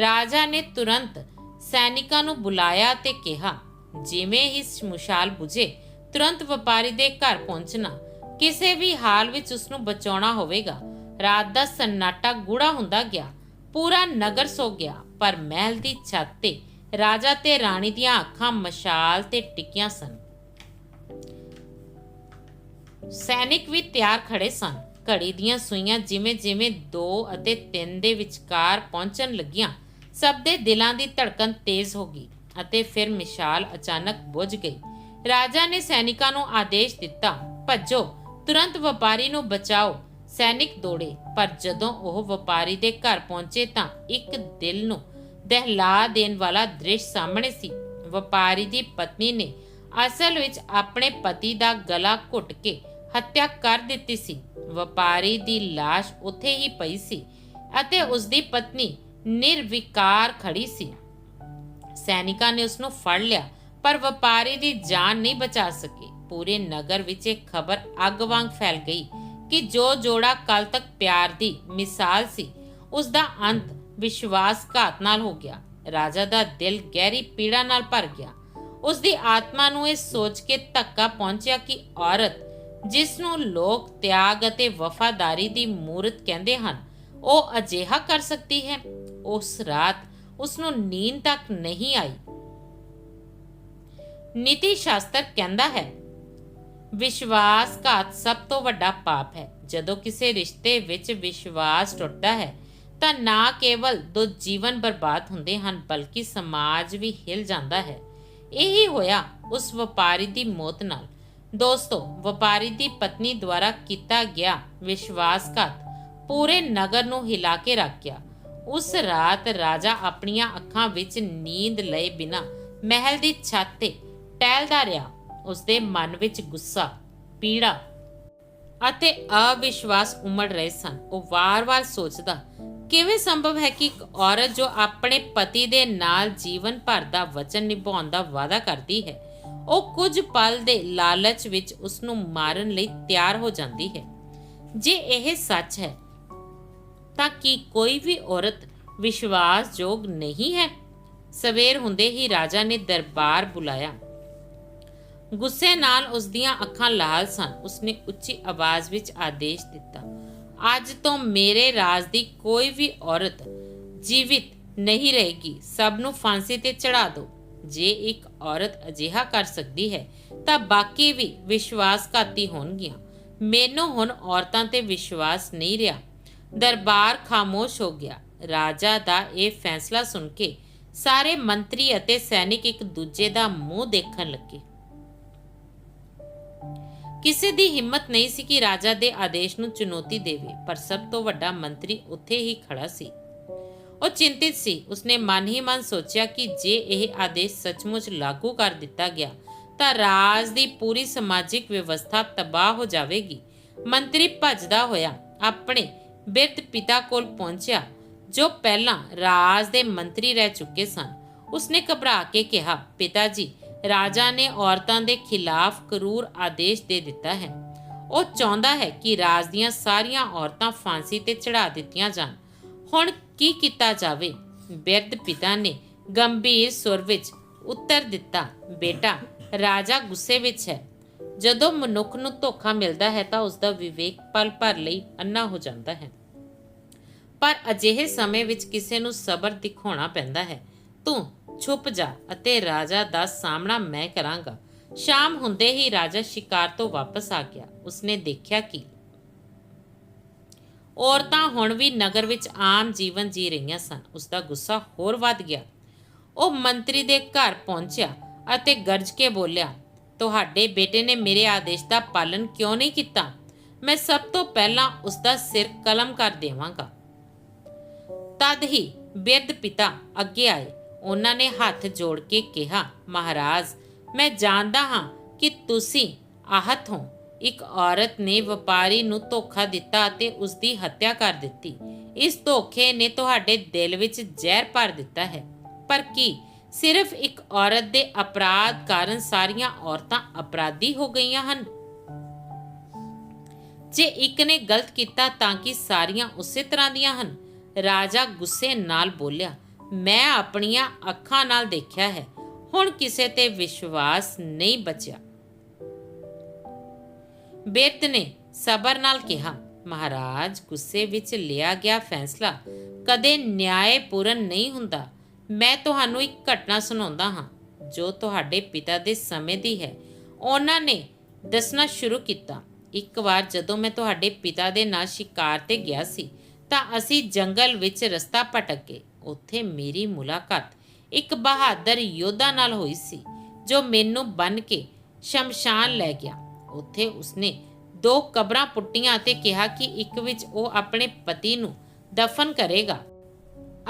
ਰਾਜਾ ਨੇ ਤੁਰੰਤ ਸੈਨਿਕਾਂ ਨੂੰ ਬੁਲਾਇਆ ਤੇ ਕਿਹਾ, ਜਿਵੇਂ ਹੀ ਮੁਸ਼ਾਲ ਬੁਝੇ ਤੁਰੰਤ ਵਪਾਰੀ ਦੇ ਘਰ ਪਹੁੰਚਣਾ। ਕਿਸੇ ਵੀ ਹਾਲ ਵਿੱਚ ਉਸ ਨੂੰ ਬਚਾਉਣਾ ਹੋਵੇਗਾ। ਰਾਤ ਦਾ ਸੰਨਾਟਾ ਗੂੜਾ ਹੁੰਦਾ ਗਿਆ। ਪੂਰਾ ਨਗਰ ਸੋ ਗਿਆ, ਪਰ ਮਹਿਲ ਦੀ ਛੱਤ ਤੇ ਰਾਜਾ ਤੇ ਰਾਣੀ ਦੀਆਂ ਅੱਖਾਂ ਮਸ਼ਾਲ ਤੇ ਟਿਕੀਆਂ ਸਨ। ਸੈਨਿਕ ਵੀ ਤਿਆਰ ਖੜੇ ਸਨ। ਘੜੀ ਦੀਆਂ ਸੂਈਆਂ ਜਿਵੇਂ ਜਿਵੇਂ 2 ਅਤੇ 3 ਦੇ ਵਿਚਕਾਰ ਪਹੁੰਚਣ ਲੱਗੀਆਂ, ਸਭ ਦੇ ਦਿਲਾਂ ਦੀ ਧੜਕਨ ਤੇਜ਼ ਹੋ ਗਈ ਅਤੇ ਫਿਰ ਮਿਸਾਲ ਅਚਾਨਕ ਬੁਝ ਗਈ। ਰਾਜਾ ਨੇ ਸੈਨਿਕਾਂ ਨੂੰ ਆਦੇਸ਼ ਦਿੱਤਾ, ਭੱਜੋ, ਤੁਰੰਤ ਵਪਾਰੀ ਨੂੰ ਬਚਾਓ। ਸੈਨਿਕ ਦੌੜੇ, ਪਰ ਜਦੋਂ ਉਹ ਵਪਾਰੀ ਦੇ ਘਰ ਪਹੁੰਚੇ ਤਾਂ ਇੱਕ ਦਿਲ ਨੂੰ ਦਹਿਲਾ ਦੇਣ ਵਾਲਾ ਦ੍ਰਿਸ਼ ਸਾਹਮਣੇ ਸੀ। ਵਪਾਰੀ ਦੀ ਪਤਨੀ ਨੇ ਅਸਲ ਵਿੱਚ ਆਪਣੇ ਪਤੀ ਦਾ ਗਲਾ ਘੁੱਟ ਕੇ ਹੱਤਿਆ ਕਰ ਦਿੱਤੀ ਸੀ। ਵਪਾਰੀ ਦੀ লাশ ਉੱਥੇ ਹੀ ਪਈ ਸੀ ਅਤੇ ਉਸ ਦੀ ਪਤਨੀ ਨਿਰਵਿਕਾਰ ਖੜੀ ਸੀ। ਸੈਨਿਕਾਂ ਨੇ ਉਸ ਨੂੰ ਫੜ ਲਿਆ, ਪਰ ਵਪਾਰੀ ਦੀ ਜਾਨ ਨਹੀਂ ਬਚਾ ਸਕੇ। ਪੂਰੇ ਨਗਰ ਵਿੱਚ ਇਹ ਖਬਰ ਅੱਗ ਵਾਂਗ ਫੈਲ ਗਈ ਕਿ ਜੋ ਜੋੜਾ ਕੱਲ ਤੱਕ ਪਿਆਰ ਦੀ ਮਿਸਾਲ ਸੀ ਉਸ ਦਾ ਅੰਤ ਵਿਸ਼ਵਾਸਘਾਤ ਨਾਲ ਹੋ ਗਿਆ। ਰਾਜਾ ਦਾ ਦਿਲ ਗਹਿਰੀ ਪੀੜਾ ਨਾਲ ਭਰ ਗਿਆ। ਉਸ ਦੀ ਆਤਮਾ ਨੂੰ ਇਹ ਸੋਚ ਕੇ ਧੱਕਾ ਪਹੁੰਚਿਆ ਕਿ ਔਰਤ ਜਿਸ ਨੂੰ ਲੋਕ ਤਿਆਗ ਅਤੇ ਵਫਾਦਾਰੀ ਦੀ ਮੂਰਤ ਕਹਿੰਦੇ ਹਨ, ਉਹ ਅਜਿਹਾ ਕਰ ਸਕਦੀ ਹੈ। ਉਸ ਰਾਤ ਉਸ ਨੂੰ ਨੀਂਦ ਤੱਕ ਨਹੀਂ ਆਈ। ਨੀਤੀ ਸ਼ਾਸਤਰ ਕਹਿੰਦਾ ਹੈ, ਵਿਸ਼ਵਾਸਘਾਤ ਸਭ ਤੋਂ ਵੱਡਾ ਪਾਪ ਹੈ। ਜਦੋਂ ਕਿਸੇ ਰਿਸ਼ਤੇ ਵਿੱਚ ਵਿਸ਼ਵਾਸ ਟੁੱਟਦਾ ਹੈ, ਤਾਂ ਨਾ ਕੇਵਲ ਦੋ ਜੀਵਨ ਬਰਬਾਦ ਹੁੰਦੇ ਹਨ, ਬਲਕਿ ਸਮਾਜ ਵੀ ਹਿਲ ਜਾਂਦਾ ਹੈ। ਇਹੀ ਹੋਇਆ ਉਸ ਵਪਾਰੀ ਦੀ ਮੌਤ ਨਾਲ। ਦੋਸਤੋ, ਵਪਾਰੀ ਦੀ ਪਤਨੀ ਦੁਆਰਾ ਕੀਤਾ ਗਿਆ ਵਿਸ਼ਵਾਸਘਾਤ ਪੂਰੇ ਨਗਰ ਨੂੰ ਹਿਲਾ ਕੇ ਰੱਖ ਗਿਆ। ਉਸ ਰਾਤ ਰਾਜਾ ਆਪਣੀਆਂ ਅੱਖਾਂ ਵਿੱਚ ਨੀਂਦ ਲਏ ਬਿਨਾ ਮਹਿਲ ਦੀ ਛੱਤ ਤੇ ਟਹਿਲਦਾ ਰਿਹਾ। ਉਸ ਦੇ ਮਨ ਵਿੱਚ ਗੁੱਸਾ, ਪੀੜਾ ਅਤੇ ਅਵਿਸ਼ਵਾਸ ਉਮੜ ਰਹੇ ਸਨ। ਉਹ ਵਾਰ-ਵਾਰ ਸੋਚਦਾ, ਕਿਵੇਂ ਸੰਭਵ ਹੈ ਕਿ ਇੱਕ ਔਰਤ ਜੋ ਆਪਣੇ ਪਤੀ ਦੇ ਨਾਲ ਜੀਵਨ ਭਰ ਦਾ ਵਚਨ ਨਿਭਾਉਣ ਦਾ ਵਾਅਦਾ ਕਰਦੀ ਹੈ ਉਹ ਕੁਝ ਪਲ ਦੇ ਲਾਲਚ ਵਿੱਚ ਉਸ ਨੂੰ ਮਾਰਨ ਲਈ ਤਿਆਰ ਹੋ ਜਾਂਦੀ ਹੈ। ਜੇ ਇਹ ਸੱਚ ਹੈ, ਤਾਂ ਕੀ ਕੋਈ ਵੀ ਔਰਤ ਵਿਸ਼ਵਾਸਯੋਗ ਨਹੀਂ ਹੈ? ਸਵੇਰ ਹੁੰਦੇ ਹੀ ਰਾਜਾ ਨੇ ਦਰਬਾਰ ਬੁਲਾਇਆ। ਗੁੱਸੇ ਨਾਲ ਉਸ ਦੀਆਂ ਅੱਖਾਂ ਲਾਲ ਸਨ। ਉਸਨੇ ਉੱਚੀ ਆਵਾਜ਼ ਵਿੱਚ ਆਦੇਸ਼ ਦਿੱਤਾ, ਅੱਜ ਤੋਂ ਮੇਰੇ ਰਾਜ ਦੀ ਕੋਈ ਵੀ ਔਰਤ ਜੀਵਿਤ ਨਹੀਂ ਰਹੇਗੀ। ਸਭ ਨੂੰ ਫਾਂਸੀ ਤੇ ਚੜਾ ਦਿਓ। ਜੇ ਇੱਕ ਔਰਤ ਅਜਿਹਾ ਕਰ ਸਕਦੀ ਹੈ, ਤਾਂ ਬਾਕੀ ਵੀ ਵਿਸ਼ਵਾਸਘਾਤੀ ਹੋਣਗੀਆਂ। ਮੈਨੂੰ ਹੁਣ ਔਰਤਾਂ ਤੇ ਵਿਸ਼ਵਾਸ ਨਹੀਂ ਰਿਹਾ। ਦਰਬਾਰ ਖਾਮੋਸ਼ ਹੋ ਗਿਆ। ਰਾਜਾ ਦਾ ਇਹ ਫੈਸਲਾ ਸੁਣ ਕੇ ਸਾਰੇ ਮੰਤਰੀ ਅਤੇ ਸੈਨਿਕ ਇੱਕ ਦੂਜੇ ਦਾ ਮੂੰਹ ਦੇਖਣ ਲੱਗੇ। ਕਿਸੇ ਦੀ ਹਿੰਮਤ ਨਹੀਂ ਸੀ ਕਿ ਰਾਜਾ ਦੇ ਆਦੇਸ਼ ਨੂੰ ਚੁਣੌਤੀ ਦੇਵੇ, ਪਰ ਸਭ ਤੋਂ ਵੱਡਾ ਮੰਤਰੀ ਉੱਥੇ ਹੀ ਖੜਾ ਸੀ। ਉਹ ਚਿੰਤਿਤ ਸੀ। ਉਸਨੇ ਮਨ ਹੀ ਮਨ ਸੋਚਿਆ ਕਿ ਜੇ ਇਹ ਆਦੇਸ਼ ਸੱਚਮੁੱਚ ਲਾਗੂ ਕਰ ਦਿੱਤਾ ਗਿਆ, ਤਾਂ ਰਾਜ ਦੀ ਪੂਰੀ ਸਮਾਜਿਕ ਵਿਵਸਥਾ ਤਬਾਹ ਹੋ ਜਾਵੇਗੀ। ਮੰਤਰੀ ਭੱਜਦਾ ਹੋਇਆ ਆਪਣੇ ਬਿਰਧ ਪਿਤਾ ਕੋਲ ਪਹੁੰਚਿਆ, ਜੋ ਪਹਿਲਾਂ ਰਾਜ ਦੇ ਮੰਤਰੀ ਰਹਿ ਚੁੱਕੇ ਸਨ। ਉਸਨੇ ਘਬਰਾ ਕੇ ਕਿਹਾ, ਪਿਤਾ ਜੀ, ਰਾਜਾ ਨੇ ਔਰਤਾਂ ਦੇ ਖਿਲਾਫ ਕਰੂਰ ਆਦੇਸ਼ ਦੇ ਦਿੱਤਾ ਹੈ। ਉਹ ਚਾਹੁੰਦਾ ਹੈ ਕਿ ਰਾਜ ਦੀਆਂ ਸਾਰੀਆਂ ਔਰਤਾਂ ਫਾਂਸੀ ਤੇ ਚੜਾ ਦਿੱਤੀਆਂ ਜਾਣ। ਹੁਣ ਕੀ ਕੀਤਾ ਜਾਵੇ? ਬਿਰਧ ਪਿਤਾ ਨੇ ਗੰਭੀਰ ਸੁਰ ਵਿੱਚ ਉੱਤਰ ਦਿੱਤਾ, ਬੇਟਾ, ਰਾਜਾ ਗੁੱਸੇ ਵਿੱਚ ਹੈ। ਜਦੋਂ ਮਨੁੱਖ ਨੂੰ ਧੋਖਾ ਮਿਲਦਾ ਹੈ ਤਾਂ ਉਸ ਦਾ ਵਿਵੇਕ ਪਲ ਭਰ ਲਈ ਅੰਨਾ ਹੋ ਜਾਂਦਾ ਹੈ। ਪਰ ਅਜਿਹੇ ਸਮੇਂ ਵਿੱਚ ਕਿਸੇ ਨੂੰ ਸਬਰ ਦਿਖਾਉਣਾ ਪੈਂਦਾ ਹੈ। ਤੂੰ ਛੁਪ ਜਾ ਅਤੇ ਰਾਜਾ ਦਾ ਸਾਹਮਣਾ ਮੈਂ ਕਰਾਂਗਾ। ਸ਼ਾਮ ਹੁੰਦੇ ਹੀ ਰਾਜਾ ਸ਼ਿਕਾਰ ਤੋਂ ਵਾਪਸ ਆ ਗਿਆ। ਉਸਨੇ ਦੇਖਿਆ ਕਿ ਔਰਤਾਂ ਹੁਣ ਵੀ ਨਗਰ ਵਿੱਚ ਆਮ ਜੀਵਨ ਜੀ ਰਹੀਆਂ ਸਨ। ਉਸ ਦਾ ਗੁੱਸਾ ਹੋਰ ਵੱਧ ਗਿਆ। ਉਹ ਮੰਤਰੀ ਦੇ ਘਰ ਪਹੁੰਚਿਆ ਅਤੇ ਗਰਜ ਕੇ ਬੋਲਿਆ, ਤੁਹਾਡੇ ਬੇਟੇ ਨੇ ਮੇਰੇ ਆਦੇਸ਼ ਦਾ ਪਾਲਣ ਕਿਉਂ ਨਹੀਂ ਕੀਤਾ? ਮੈਂ ਸਭ ਤੋਂ ਪਹਿਲਾਂ ਉਸ ਦਾ ਸਿਰ ਕਲਮ ਕਰ ਦੇਵਾਂਗਾ। ਤਦ ਹੀ ਬਿਰਧ ਪਿਤਾ ਅੱਗੇ ਆਏ। ਉਹਨਾਂ ਨੇ ਹੱਥ ਜੋੜ ਕੇ ਕਿਹਾ, ਮਹਾਰਾਜ, ਮੈਂ ਜਾਣਦਾ ਹਾਂ ਕਿ ਤੁਸੀਂ ਆਹਤ ਹੋ। ਇੱਕ ਔਰਤ ਨੇ ਵਪਾਰੀ ਨੂੰ ਧੋਖਾ ਦਿੱਤਾ ਅਤੇ ਉਸ ਦੀ ਹੱਤਿਆ ਕਰ ਦਿੱਤੀ। ਇਸ ਧੋਖੇ ਨੇ ਤੁਹਾਡੇ ਦਿਲ ਵਿੱਚ ਜ਼ਹਿਰ ਭਰ ਦਿੱਤਾ ਹੈ। ਪਰ ਕੀ ਸਿਰਫ ਇੱਕ ਔਰਤ ਦੇ ਅਪਰਾਧ ਕਾਰਨ ਸਾਰੀਆਂ ਔਰਤਾਂ ਅਪਰਾਧੀ ਹੋ ਗਈਆਂ ਹਨ? ਜੇ ਇੱਕ ਨੇ ਗਲਤ ਕੀਤਾ ਤਾਂ ਕਿ ਸਾਰੀਆਂ ਉਸੇ ਤਰ੍ਹਾਂ ਦੀਆਂ ਹਨ? ਰਾਜਾ ਗੁੱਸੇ ਨਾਲ ਬੋਲਿਆ, ਮੈਂ ਆਪਣੀਆਂ ਅੱਖਾਂ ਨਾਲ ਦੇਖਿਆ ਹੈ। ਹੁਣ ਕਿਸੇ ਤੇ ਵਿਸ਼ਵਾਸ ਨਹੀਂ ਬਚਿਆ। ਬਿਰਧ ਨੇ ਸਬਰ ਨਾਲ ਕਿਹਾ, ਮਹਾਰਾਜ, ਗੁੱਸੇ ਵਿੱਚ ਲਿਆ ਗਿਆ ਫੈਸਲਾ ਕਦੇ ਨਿਆਏਪੂਰਨ ਨਹੀਂ ਹੁੰਦਾ। ਮੈਂ ਤੁਹਾਨੂੰ ਇੱਕ ਘਟਨਾ ਸੁਣਾਉਂਦਾ ਹਾਂ, ਜੋ ਤੁਹਾਡੇ ਪਿਤਾ ਦੇ ਸਮੇਂ ਦੀ ਹੈ। ਉਹਨਾਂ ਨੇ ਦੱਸਣਾ ਸ਼ੁਰੂ ਕੀਤਾ। ਇੱਕ ਵਾਰ ਜਦੋਂ ਮੈਂ ਤੁਹਾਡੇ ਪਿਤਾ ਦੇ ਨਾਲ ਸ਼ਿਕਾਰ ਤੇ ਗਿਆ ਸੀ, ਤਾਂ ਅਸੀਂ ਜੰਗਲ ਵਿੱਚ ਰਸਤਾ ਭਟਕ ਗਏ। ਉੱਥੇ ਮੇਰੀ ਮੁਲਾਕਾਤ ਇੱਕ ਬਹਾਦਰ ਯੋਧਾ ਨਾਲ ਹੋਈ ਸੀ, ਜੋ ਮੈਨੂੰ ਬੰਨ ਕੇ ਸ਼ਮਸ਼ਾਨ ਲੈ ਗਿਆ। ਉੱਥੇ ਉਸਨੇ ਦੋ ਕਬਰਾਂ ਪੁੱਟੀਆਂ ਅਤੇ ਕਿਹਾ ਕਿ ਇੱਕ ਵਿੱਚ ਉਹ ਆਪਣੇ ਪਤੀ ਨੂੰ ਦਫਨ ਕਰੇਗਾ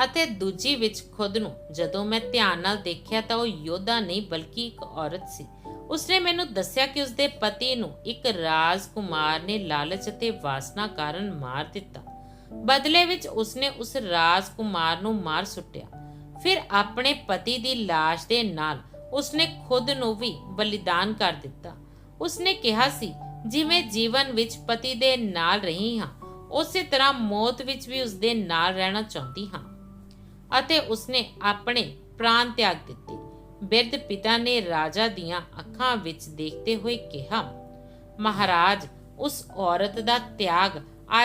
ਅਤੇ ਦੂਜੀ ਵਿੱਚ ਖੁਦ ਨੂੰ। ਜਦੋਂ ਮੈਂ ਧਿਆਨ ਨਾਲ ਦੇਖਿਆ ਤਾਂ ਉਹ ਯੋਧਾ ਨਹੀਂ, ਬਲਕਿ ਇੱਕ ਔਰਤ ਸੀ। ਉਸਨੇ ਮੈਨੂੰ ਦੱਸਿਆ ਕਿ ਉਸਦੇ ਪਤੀ ਨੂੰ ਇੱਕ ਰਾਜਕੁਮਾਰ ਨੇ ਲਾਲਚ ਅਤੇ ਵਾਸਨਾ ਕਾਰਨ ਮਾਰ ਦਿੱਤਾ। ਬਦਲੇ ਵਿੱਚ ਉਸਨੇ ਉਸ ਰਾਜਕੁਮਾਰ ਨੂੰ ਮਾਰ ਸੁੱਟਿਆ। ਫਿਰ ਆਪਣੇ ਪਤੀ ਦੀ ਲਾਸ਼ ਦੇ ਨਾਲ ਉਸਨੇ ਖੁਦ ਨੂੰ ਵੀ ਬਲੀਦਾਨ ਕਰ ਦਿੱਤਾ। ਉਸਨੇ ਕਿਹਾ ਸੀ, ਜਿਵੇਂ ਜੀਵਨ ਵਿੱਚ ਪਤੀ ਦੇ ਨਾਲ ਰਹੀ ਹਾਂ, ਉਸੇ ਤਰ੍ਹਾਂ ਮੌਤ ਵਿੱਚ ਵੀ ਉਸਦੇ ਨਾਲ ਰਹਿਣਾ ਚਾਹੁੰਦੀ ਹਾਂ। ਅਤੇ ਉਸਨੇ ਆਪਣੇ ਪ੍ਰਾਣ ਤਿਆਗ ਦਿੱਤੇ। ਬਿਰਧ ਪਿਤਾ ਨੇ ਰਾਜਾ ਦੀਆਂ ਅੱਖਾਂ ਵਿੱਚ ਦੇਖਦੇ ਹੋਏ ਕਿਹਾ, ਮਹਾਰਾਜ, ਉਸ ਔਰਤ ਦਾ ਤਿਆਗ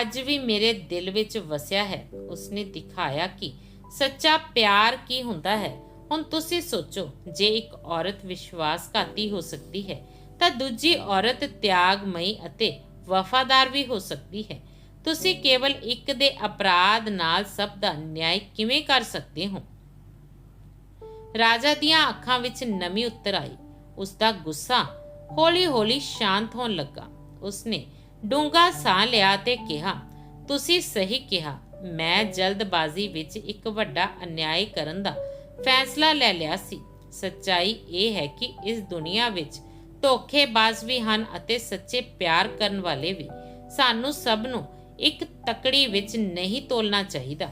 ਅੱਜ ਵੀ ਮੇਰੇ ਦਿਲ ਵਿੱਚ ਵਸਿਆ ਹੈ। ਉਸਨੇ ਦਿਖਾਇਆ ਕਿ ਸੱਚਾ ਪਿਆਰ ਕੀ ਹੁੰਦਾ ਹੈ। ਹੁਣ ਤੁਸੀਂ ਸੋਚੋ, ਜੇ ਇੱਕ ਔਰਤ ਵਿਸ਼ਵਾਸਘਾਤੀ ਹੋ ਸਕਦੀ ਹੈ ਤਾਂ ਦੂਜੀ ਔਰਤ ਤਿਆਗਮਈ ਅਤੇ ਵਫਾਦਾਰ ਵੀ ਹੋ ਸਕਦੀ ਹੈ। ਤੁਸੀਂ ਕੇਵਲ ਇੱਕ ਦੇ ਅਪਰਾਧ ਨਾਲ ਸਭ ਦਾ ਨਿਆਂ ਕਿਵੇਂ ਕਰ ਸਕਦੇ ਹੋ? ਰਾਜਾ ਦੀਆਂ ਅੱਖਾਂ ਵਿੱਚ ਨਮੀ ਉਤਰ ਆਈ। ਉਸ ਦਾ ਗੁੱਸਾ ਹੌਲੀ-ਹੌਲੀ ਸ਼ਾਂਤ ਹੋਣ ਲੱਗਾ। ਉਸਨੇ ਡੂੰਘਾ ਸਾਹ ਲਿਆ ਤੇ ਕਿਹਾ, ਤੁਸੀਂ ਸਹੀ ਕਿਹਾ। ਮੈਂ ਜਲਦਬਾਜ਼ੀ ਵਿੱਚ ਇੱਕ ਵੱਡਾ ਅਨਿਆਇ ਕਰਨ ਦਾ ਫੈਸਲਾ ਲੈ ਲਿਆ ਸੀ। ਸੱਚਾਈ ਇਹ ਹੈ ਕਿ ਇਸ ਦੁਨੀਆ ਵਿੱਚ ਧੋਖੇਬਾਜ਼ ਵੀ ਹਨ ਅਤੇ ਸੱਚੇ ਪਿਆਰ ਕਰਨ ਵਾਲੇ ਵੀ। ਸਾਨੂੰ ਸਭ ਨੂੰ ਇੱਕ ਤਕੜੀ ਵਿੱਚ ਨਹੀਂ ਤੋਲਣਾ ਚਾਹੀਦਾ।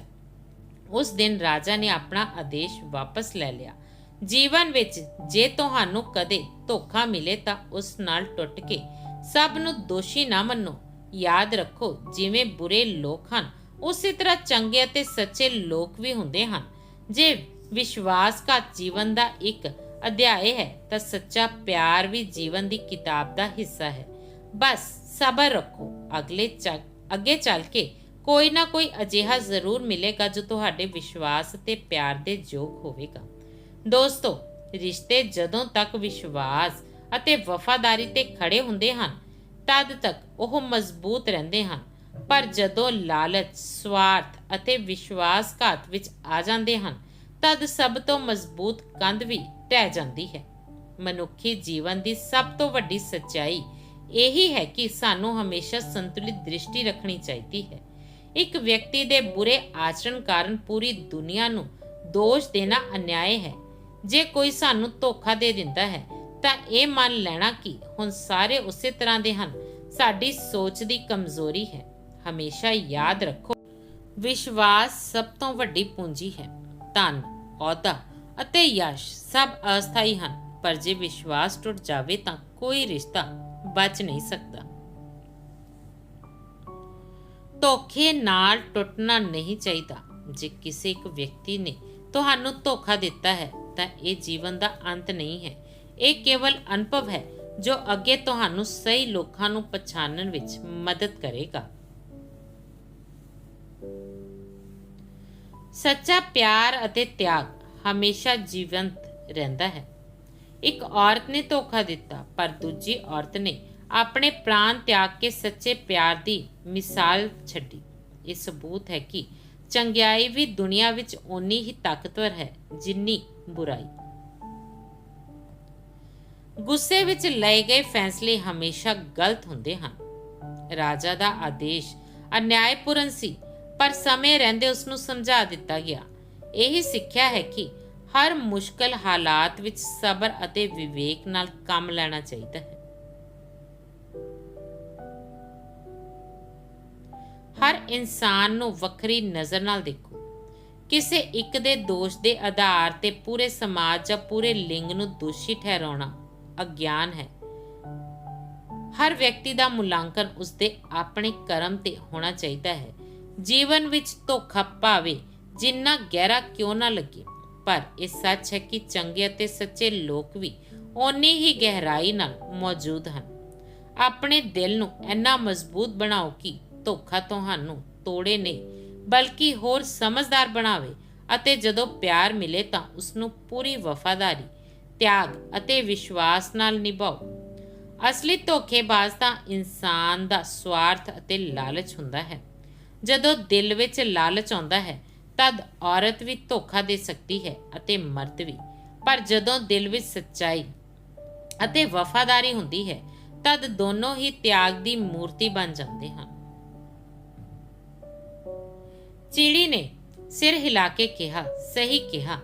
ਉਸ ਦਿਨ ਰਾਜਾ ਨੇ ਆਪਣਾ ਆਦੇਸ਼ ਵਾਪਸ ਲੈ ਲਿਆ। ਜੀਵਨ ਵਿੱਚ ਜੇ ਤੁਹਾਨੂੰ ਕਦੇ ਧੋਖਾ ਮਿਲੇ ਤਾਂ ਉਸ ਨਾਲ ਟੁੱਟ ਕੇ ਸਭ ਨੂੰ ਦੋਸ਼ੀ ਨਾ ਮੰਨੋ। ਯਾਦ ਰੱਖੋ, ਜਿਵੇਂ ਬੁਰੇ ਲੋਕ ਹਨ, ਉਸੇ ਤਰ੍ਹਾਂ ਚੰਗੇ ਅਤੇ ਸੱਚੇ ਲੋਕ ਵੀ ਹੁੰਦੇ ਹਨ। ਜੇ ਵਿਸ਼ਵਾਸਘਾਤ ਜੀਵਨ ਦਾ ਇੱਕ ਅਧਿਆਇ ਹੈ, ਤਾਂ ਸੱਚਾ ਪਿਆਰ ਵੀ ਜੀਵਨ ਦੀ ਕਿਤਾਬ ਦਾ ਹਿੱਸਾ ਹੈ। ਬਸ ਸਬਰ ਰੱਖੋ, ਅਗਲੇ ਚੱਕ ਅੱਗੇ ਚੱਲ ਕੇ ਕੋਈ ਨਾ ਕੋਈ ਅਜਿਹਾ ਜ਼ਰੂਰ ਮਿਲੇਗਾ ਜੋ ਤੁਹਾਡੇ ਵਿਸ਼ਵਾਸ ਤੇ ਪਿਆਰ ਦੇ ਯੋਗ ਹੋਵੇਗਾ। ਦੋਸਤੋ, ਰਿਸ਼ਤੇ ਜਦੋਂ ਤੱਕ ਵਿਸ਼ਵਾਸ ਅਤੇ ਵਫਾਦਾਰੀ ਤੇ ਖੜੇ ਹੁੰਦੇ ਹਨ, ਤਦ ਤੱਕ ਉਹ ਮਜ਼ਬੂਤ ਰਹਿੰਦੇ ਹਨ। ਪਰ ਜਦੋਂ ਲਾਲਚ, ਸਵਾਰਥ ਅਤੇ ਵਿਸ਼ਵਾਸਘਾਤ ਵਿੱਚ ਆ ਜਾਂਦੇ ਹਨ, ਤਦ ਸਭ ਤੋਂ ਮਜ਼ਬੂਤ ਕੰਧ ਵੀ ਢਹਿ ਜਾਂਦੀ ਹੈ। ਮਨੁੱਖੀ ਜੀਵਨ ਦੀ ਸਭ ਤੋਂ ਵੱਡੀ ਸੱਚਾਈ ਇਹੀ ਹੈ ਕਿ ਸਾਨੂੰ ਹਮੇਸ਼ਾ ਸੰਤੁਲਿਤ ਦ੍ਰਿਸ਼ਟੀ ਰੱਖਣੀ ਚਾਹੀਦੀ ਹੈ। ਇੱਕ ਵਿਅਕਤੀ ਦੇ ਬੁਰੇ ਆਚਰਣ ਕਾਰਨ ਪੂਰੀ ਦੁਨੀਆ ਨੂੰ ਦੋਸ਼ ਦੇਣਾ ਅਨਿਆਏ ਹੈ। ਜੇ ਕੋਈ ਸਾਨੂੰ ਧੋਖਾ ਦੇ ਦਿੰਦਾ ਹੈ, ਤਾਂ ਇਹ ਮੰਨ ਲੈਣਾ ਕਿ ਹੁਣ ਸਾਰੇ ਉਸੇ ਤਰ੍ਹਾਂ ਦੇ ਹਨ। ਸਾਡੀ ਸੋਚ ਦੀ ਕਮਜ਼ੋਰੀ ਹੈ। ਹਮੇਸ਼ਾ ਯਾਦ ਰੱਖੋ। ਵਿਸ਼ਵਾਸ ਸਭ ਤੋਂ ਵੱਡੀ ਪੂੰਜੀ ਹੈ। ਧਨ, ਅਹੁਦਾ। ਅਤੇ ਯਸ਼ ਸਭ ਅਸਥਾਈ ਹਨ, ਪਰ ਜੇ ਵਿਸ਼ਵਾਸ ਟੁੱਟ ਜਾਵੇ ਤਾਂ ਕੋਈ ਰਿਸ਼ਤਾ ਬਚ ਨਹੀਂ ਸਕਦਾ। ਧੋਖੇ ਨਾਲ ਟੁੱਟਣਾ ਨਹੀਂ ਚਾਹੀਦਾ। ਜੇ ਕਿਸੇ ਇੱਕ ਵਿਅਕਤੀ ਨੇ ਤੁਹਾਨੂੰ ਧੋਖਾ ਦਿੱਤਾ ਹੈ, ਤਾਂ ਇਹ ਜੀਵਨ ਦਾ ਅੰਤ ਨਹੀਂ ਹੈ। ਇਹ ਕੇਵਲ ਅਨੁਭਵ ਹੈ, ਜੋ ਅੱਗੇ ਤੁਹਾਨੂੰ ਸਹੀ ਲੋਕਾਂ ਨੂੰ ਪਛਾਣਨ ਵਿੱਚ ਮਦਦ ਕਰੇਗਾ। ਸੱਚਾ ਪਿਆਰ ਅਤੇ ਤਿਆਗ। ਹਮੇਸ਼ਾ ਜੀਵੰਤ ਰਹਿੰਦਾ ਹੈ। ਇੱਕ ਔਰਤ ਨੇ ਧੋਖਾ ਦਿੱਤਾ, ਪਰ ਦੂਜੀ ਔਰਤ ਨੇ ਆਪਣੇ ਪ੍ਰਾਣ ਤਿਆਗ ਕੇ ਸੱਚੇ ਪਿਆਰ ਦੀ ਮਿਸਾਲ ਛੱਡੀ। ਇਹ ਸਬੂਤ ਹੈ ਕਿ ਚੰਗਿਆਈ ਵੀ ਦੁਨੀਆ ਵਿੱਚ ਓਨੀ ਹੀ ਤਾਕਤਵਰ ਹੈ ਜਿੰਨੀ ਬੁਰਾਈ। ਗੁੱਸੇ ਵਿੱਚ ਲਏ ਗਏ ਫੈਸਲੇ ਹਮੇਸ਼ਾ ਗਲਤ ਹੁੰਦੇ ਹਨ। ਰਾਜਾ ਦਾ ਆਦੇਸ਼ ਅਨਿਆਇਪੂਰਨ ਸੀ, ਪਰ ਸਮੇਂ ਰਹਿੰਦੇ ਉਸ ਨੂੰ ਸਮਝਾ ਦਿੱਤਾ ਗਿਆ। ਇਹੀ ਸਿੱਖਿਆ ਹੈ ਕਿ ਹਰ ਮੁਸ਼ਕਲ ਹਾਲਾਤ ਵਿੱਚ ਸਬਰ ਅਤੇ ਵਿਵੇਕ ਨਾਲ ਕੰਮ ਲੈਣਾ ਚਾਹੀਦਾ ਹੈ। ਹਰ ਇਨਸਾਨ ਨੂੰ ਵੱਖਰੀ ਨਜ਼ਰ ਨਾਲ ਦੇਖੋ। ਕਿਸੇ ਇੱਕ ਦੇ ਦੋਸ਼ ਦੇ ਆਧਾਰ ਤੇ ਪੂਰੇ ਸਮਾਜ ਜਾਂ ਪੂਰੇ ਲਿੰਗ ਨੂੰ ਦੋਸ਼ੀ ਠਹਿਰਾਉਣਾ ਅਗਿਆਨ ਹੈ। ਹਰ ਵਿਅਕਤੀ ਦਾ ਮੁਲਾਂਕਣ ਉਸਦੇ ਆਪਣੇ ਕਰਮ ਤੇ ਹੋਣਾ ਚਾਹੀਦਾ ਹੈ। ਜੀਵਨ ਵਿੱਚ ਧੋਖਾ ਭਾਵੇਂ ਜਿੰਨਾ ਗਹਿਰਾ ਕਿਉਂ ਨਾ ਲੱਗੇ। ਪਰ ਇਹ ਸੱਚ ਹੈ ਕਿ ਚੰਗੇ ਅਤੇ ਸੱਚੇ ਲੋਕ ਵੀ ਓਨੀ ਹੀ ਗਹਿਰਾਈ ਨਾਲ ਮੌਜੂਦ ਹਨ। ਆਪਣੇ ਦਿਲ ਨੂੰ ਇੰਨਾ ਮਜ਼ਬੂਤ ਬਣਾਓ ਕਿ ਧੋਖਾ ਤੁਹਾਨੂੰ ਤੋੜੇ ਨਹੀਂ, ਬਲਕਿ ਹੋਰ ਸਮਝਦਾਰ ਬਣਾਵੇ ਅਤੇ ਜਦੋਂ ਪਿਆਰ ਮਿਲੇ ਤਾਂ ਉਸ ਨੂੰ ਪੂਰੀ ਵਫਾਦਾਰੀ, ਤਿਆਗ ਅਤੇ ਵਿਸ਼ਵਾਸ ਨਾਲ ਨਿਭਾਓ। ਅਸਲੀ ਧੋਖੇਬਾਜ਼ ਤਾਂ ਇਨਸਾਨ ਦਾ ਸਵਾਰਥ ਅਤੇ ਲਾਲਚ ਹੁੰਦਾ ਹੈ। ਜਦੋਂ ਦਿਲ ਵਿੱਚ ਲਾਲਚ ਆਉਂਦਾ ਹੈ ਤਦ ਔਰਤ ਵੀ ਧੋਖਾ ਦੇ ਸਕਦੀ ਹੈ ਅਤੇ ਮਰਦ ਵੀ। ਪਰ ਜਦੋਂ ਦਿਲ ਵਿੱਚ ਸੱਚਾਈ ਅਤੇ ਵਫਾਦਾਰੀ ਹੁੰਦੀ ਹੈ, ਤਦ ਦੋਨੋਂ ਹੀ ਤਿਆਗ ਦੀ ਮੂਰਤੀ ਬਣ ਜਾਂਦੇ ਹਨ। ਚਿੜੀ ਨੇ ਸਿਰ ਹਿਲਾ ਕੇ ਕਿਹਾ, ਸਹੀ ਕਿਹਾ।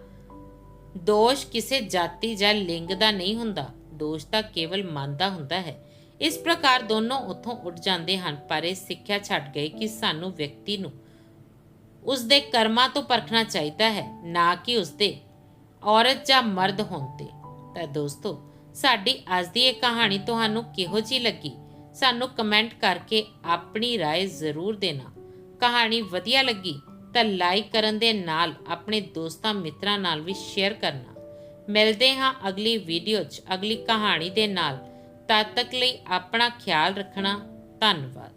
ਦੋਸ਼ ਕਿਸੇ ਜਾਤੀ ਜਾਂ ਲਿੰਗ ਦਾ ਨਹੀਂ ਹੁੰਦਾ। ਦੋਸ਼ ਤਾਂ ਕੇਵਲ ਮਨ ਦਾ ਹੁੰਦਾ ਹੈ। ਇਸ ਪ੍ਰਕਾਰ ਦੋਨੋਂ ਉੱਥੋਂ ਉੱਡ ਜਾਂਦੇ ਹਨ, ਪਰ ਇਹ ਸਿੱਖਿਆ ਛੱਡ ਗਏ ਕਿ ਸਾਨੂੰ ਵਿਅਕਤੀ ਨੂੰ ਉਸ ਦੇ ਕਰਮਾਂ ਤੋਂ ਪਰਖਣਾ ਚਾਹੀਦਾ ਹੈ ਨਾ ਕਿ ਉਸ ਦੇ ਔਰਤ ਜਾਂ ਮਰਦ ਹੋਣ ਤੇ ਤਾਂ ਦੋਸਤੋ ਸਾਡੀ ਅੱਜ ਦੀ ਇਹ ਕਹਾਣੀ ਤੁਹਾਨੂੰ ਕਿਹੋ ਜੀ ਲੱਗੀ ਸਾਨੂੰ ਕਮੈਂਟ ਕਰਕੇ ਆਪਣੀ رائے ਜ਼ਰੂਰ ਦੇਣਾ ਕਹਾਣੀ ਵਧੀਆ ਲੱਗੀ ਤਾਂ ਲਾਈਕ ਕਰਨ ਦੇ ਨਾਲ ਆਪਣੇ ਦੋਸਤਾਂ ਮਿੱਤਰਾਂ ਨਾਲ ਵੀ ਸ਼ੇਅਰ ਕਰਨਾ ਮਿਲਦੇ ਹਾਂ ਅਗਲੀ ਵੀਡੀਓ 'ਚ ਅਗਲੀ ਕਹਾਣੀ ਦੇ ਨਾਲ ਤਦ ਤੱਕ ਲਈ ਆਪਣਾ ਖਿਆਲ ਰੱਖਣਾ ਧੰਨਵਾਦ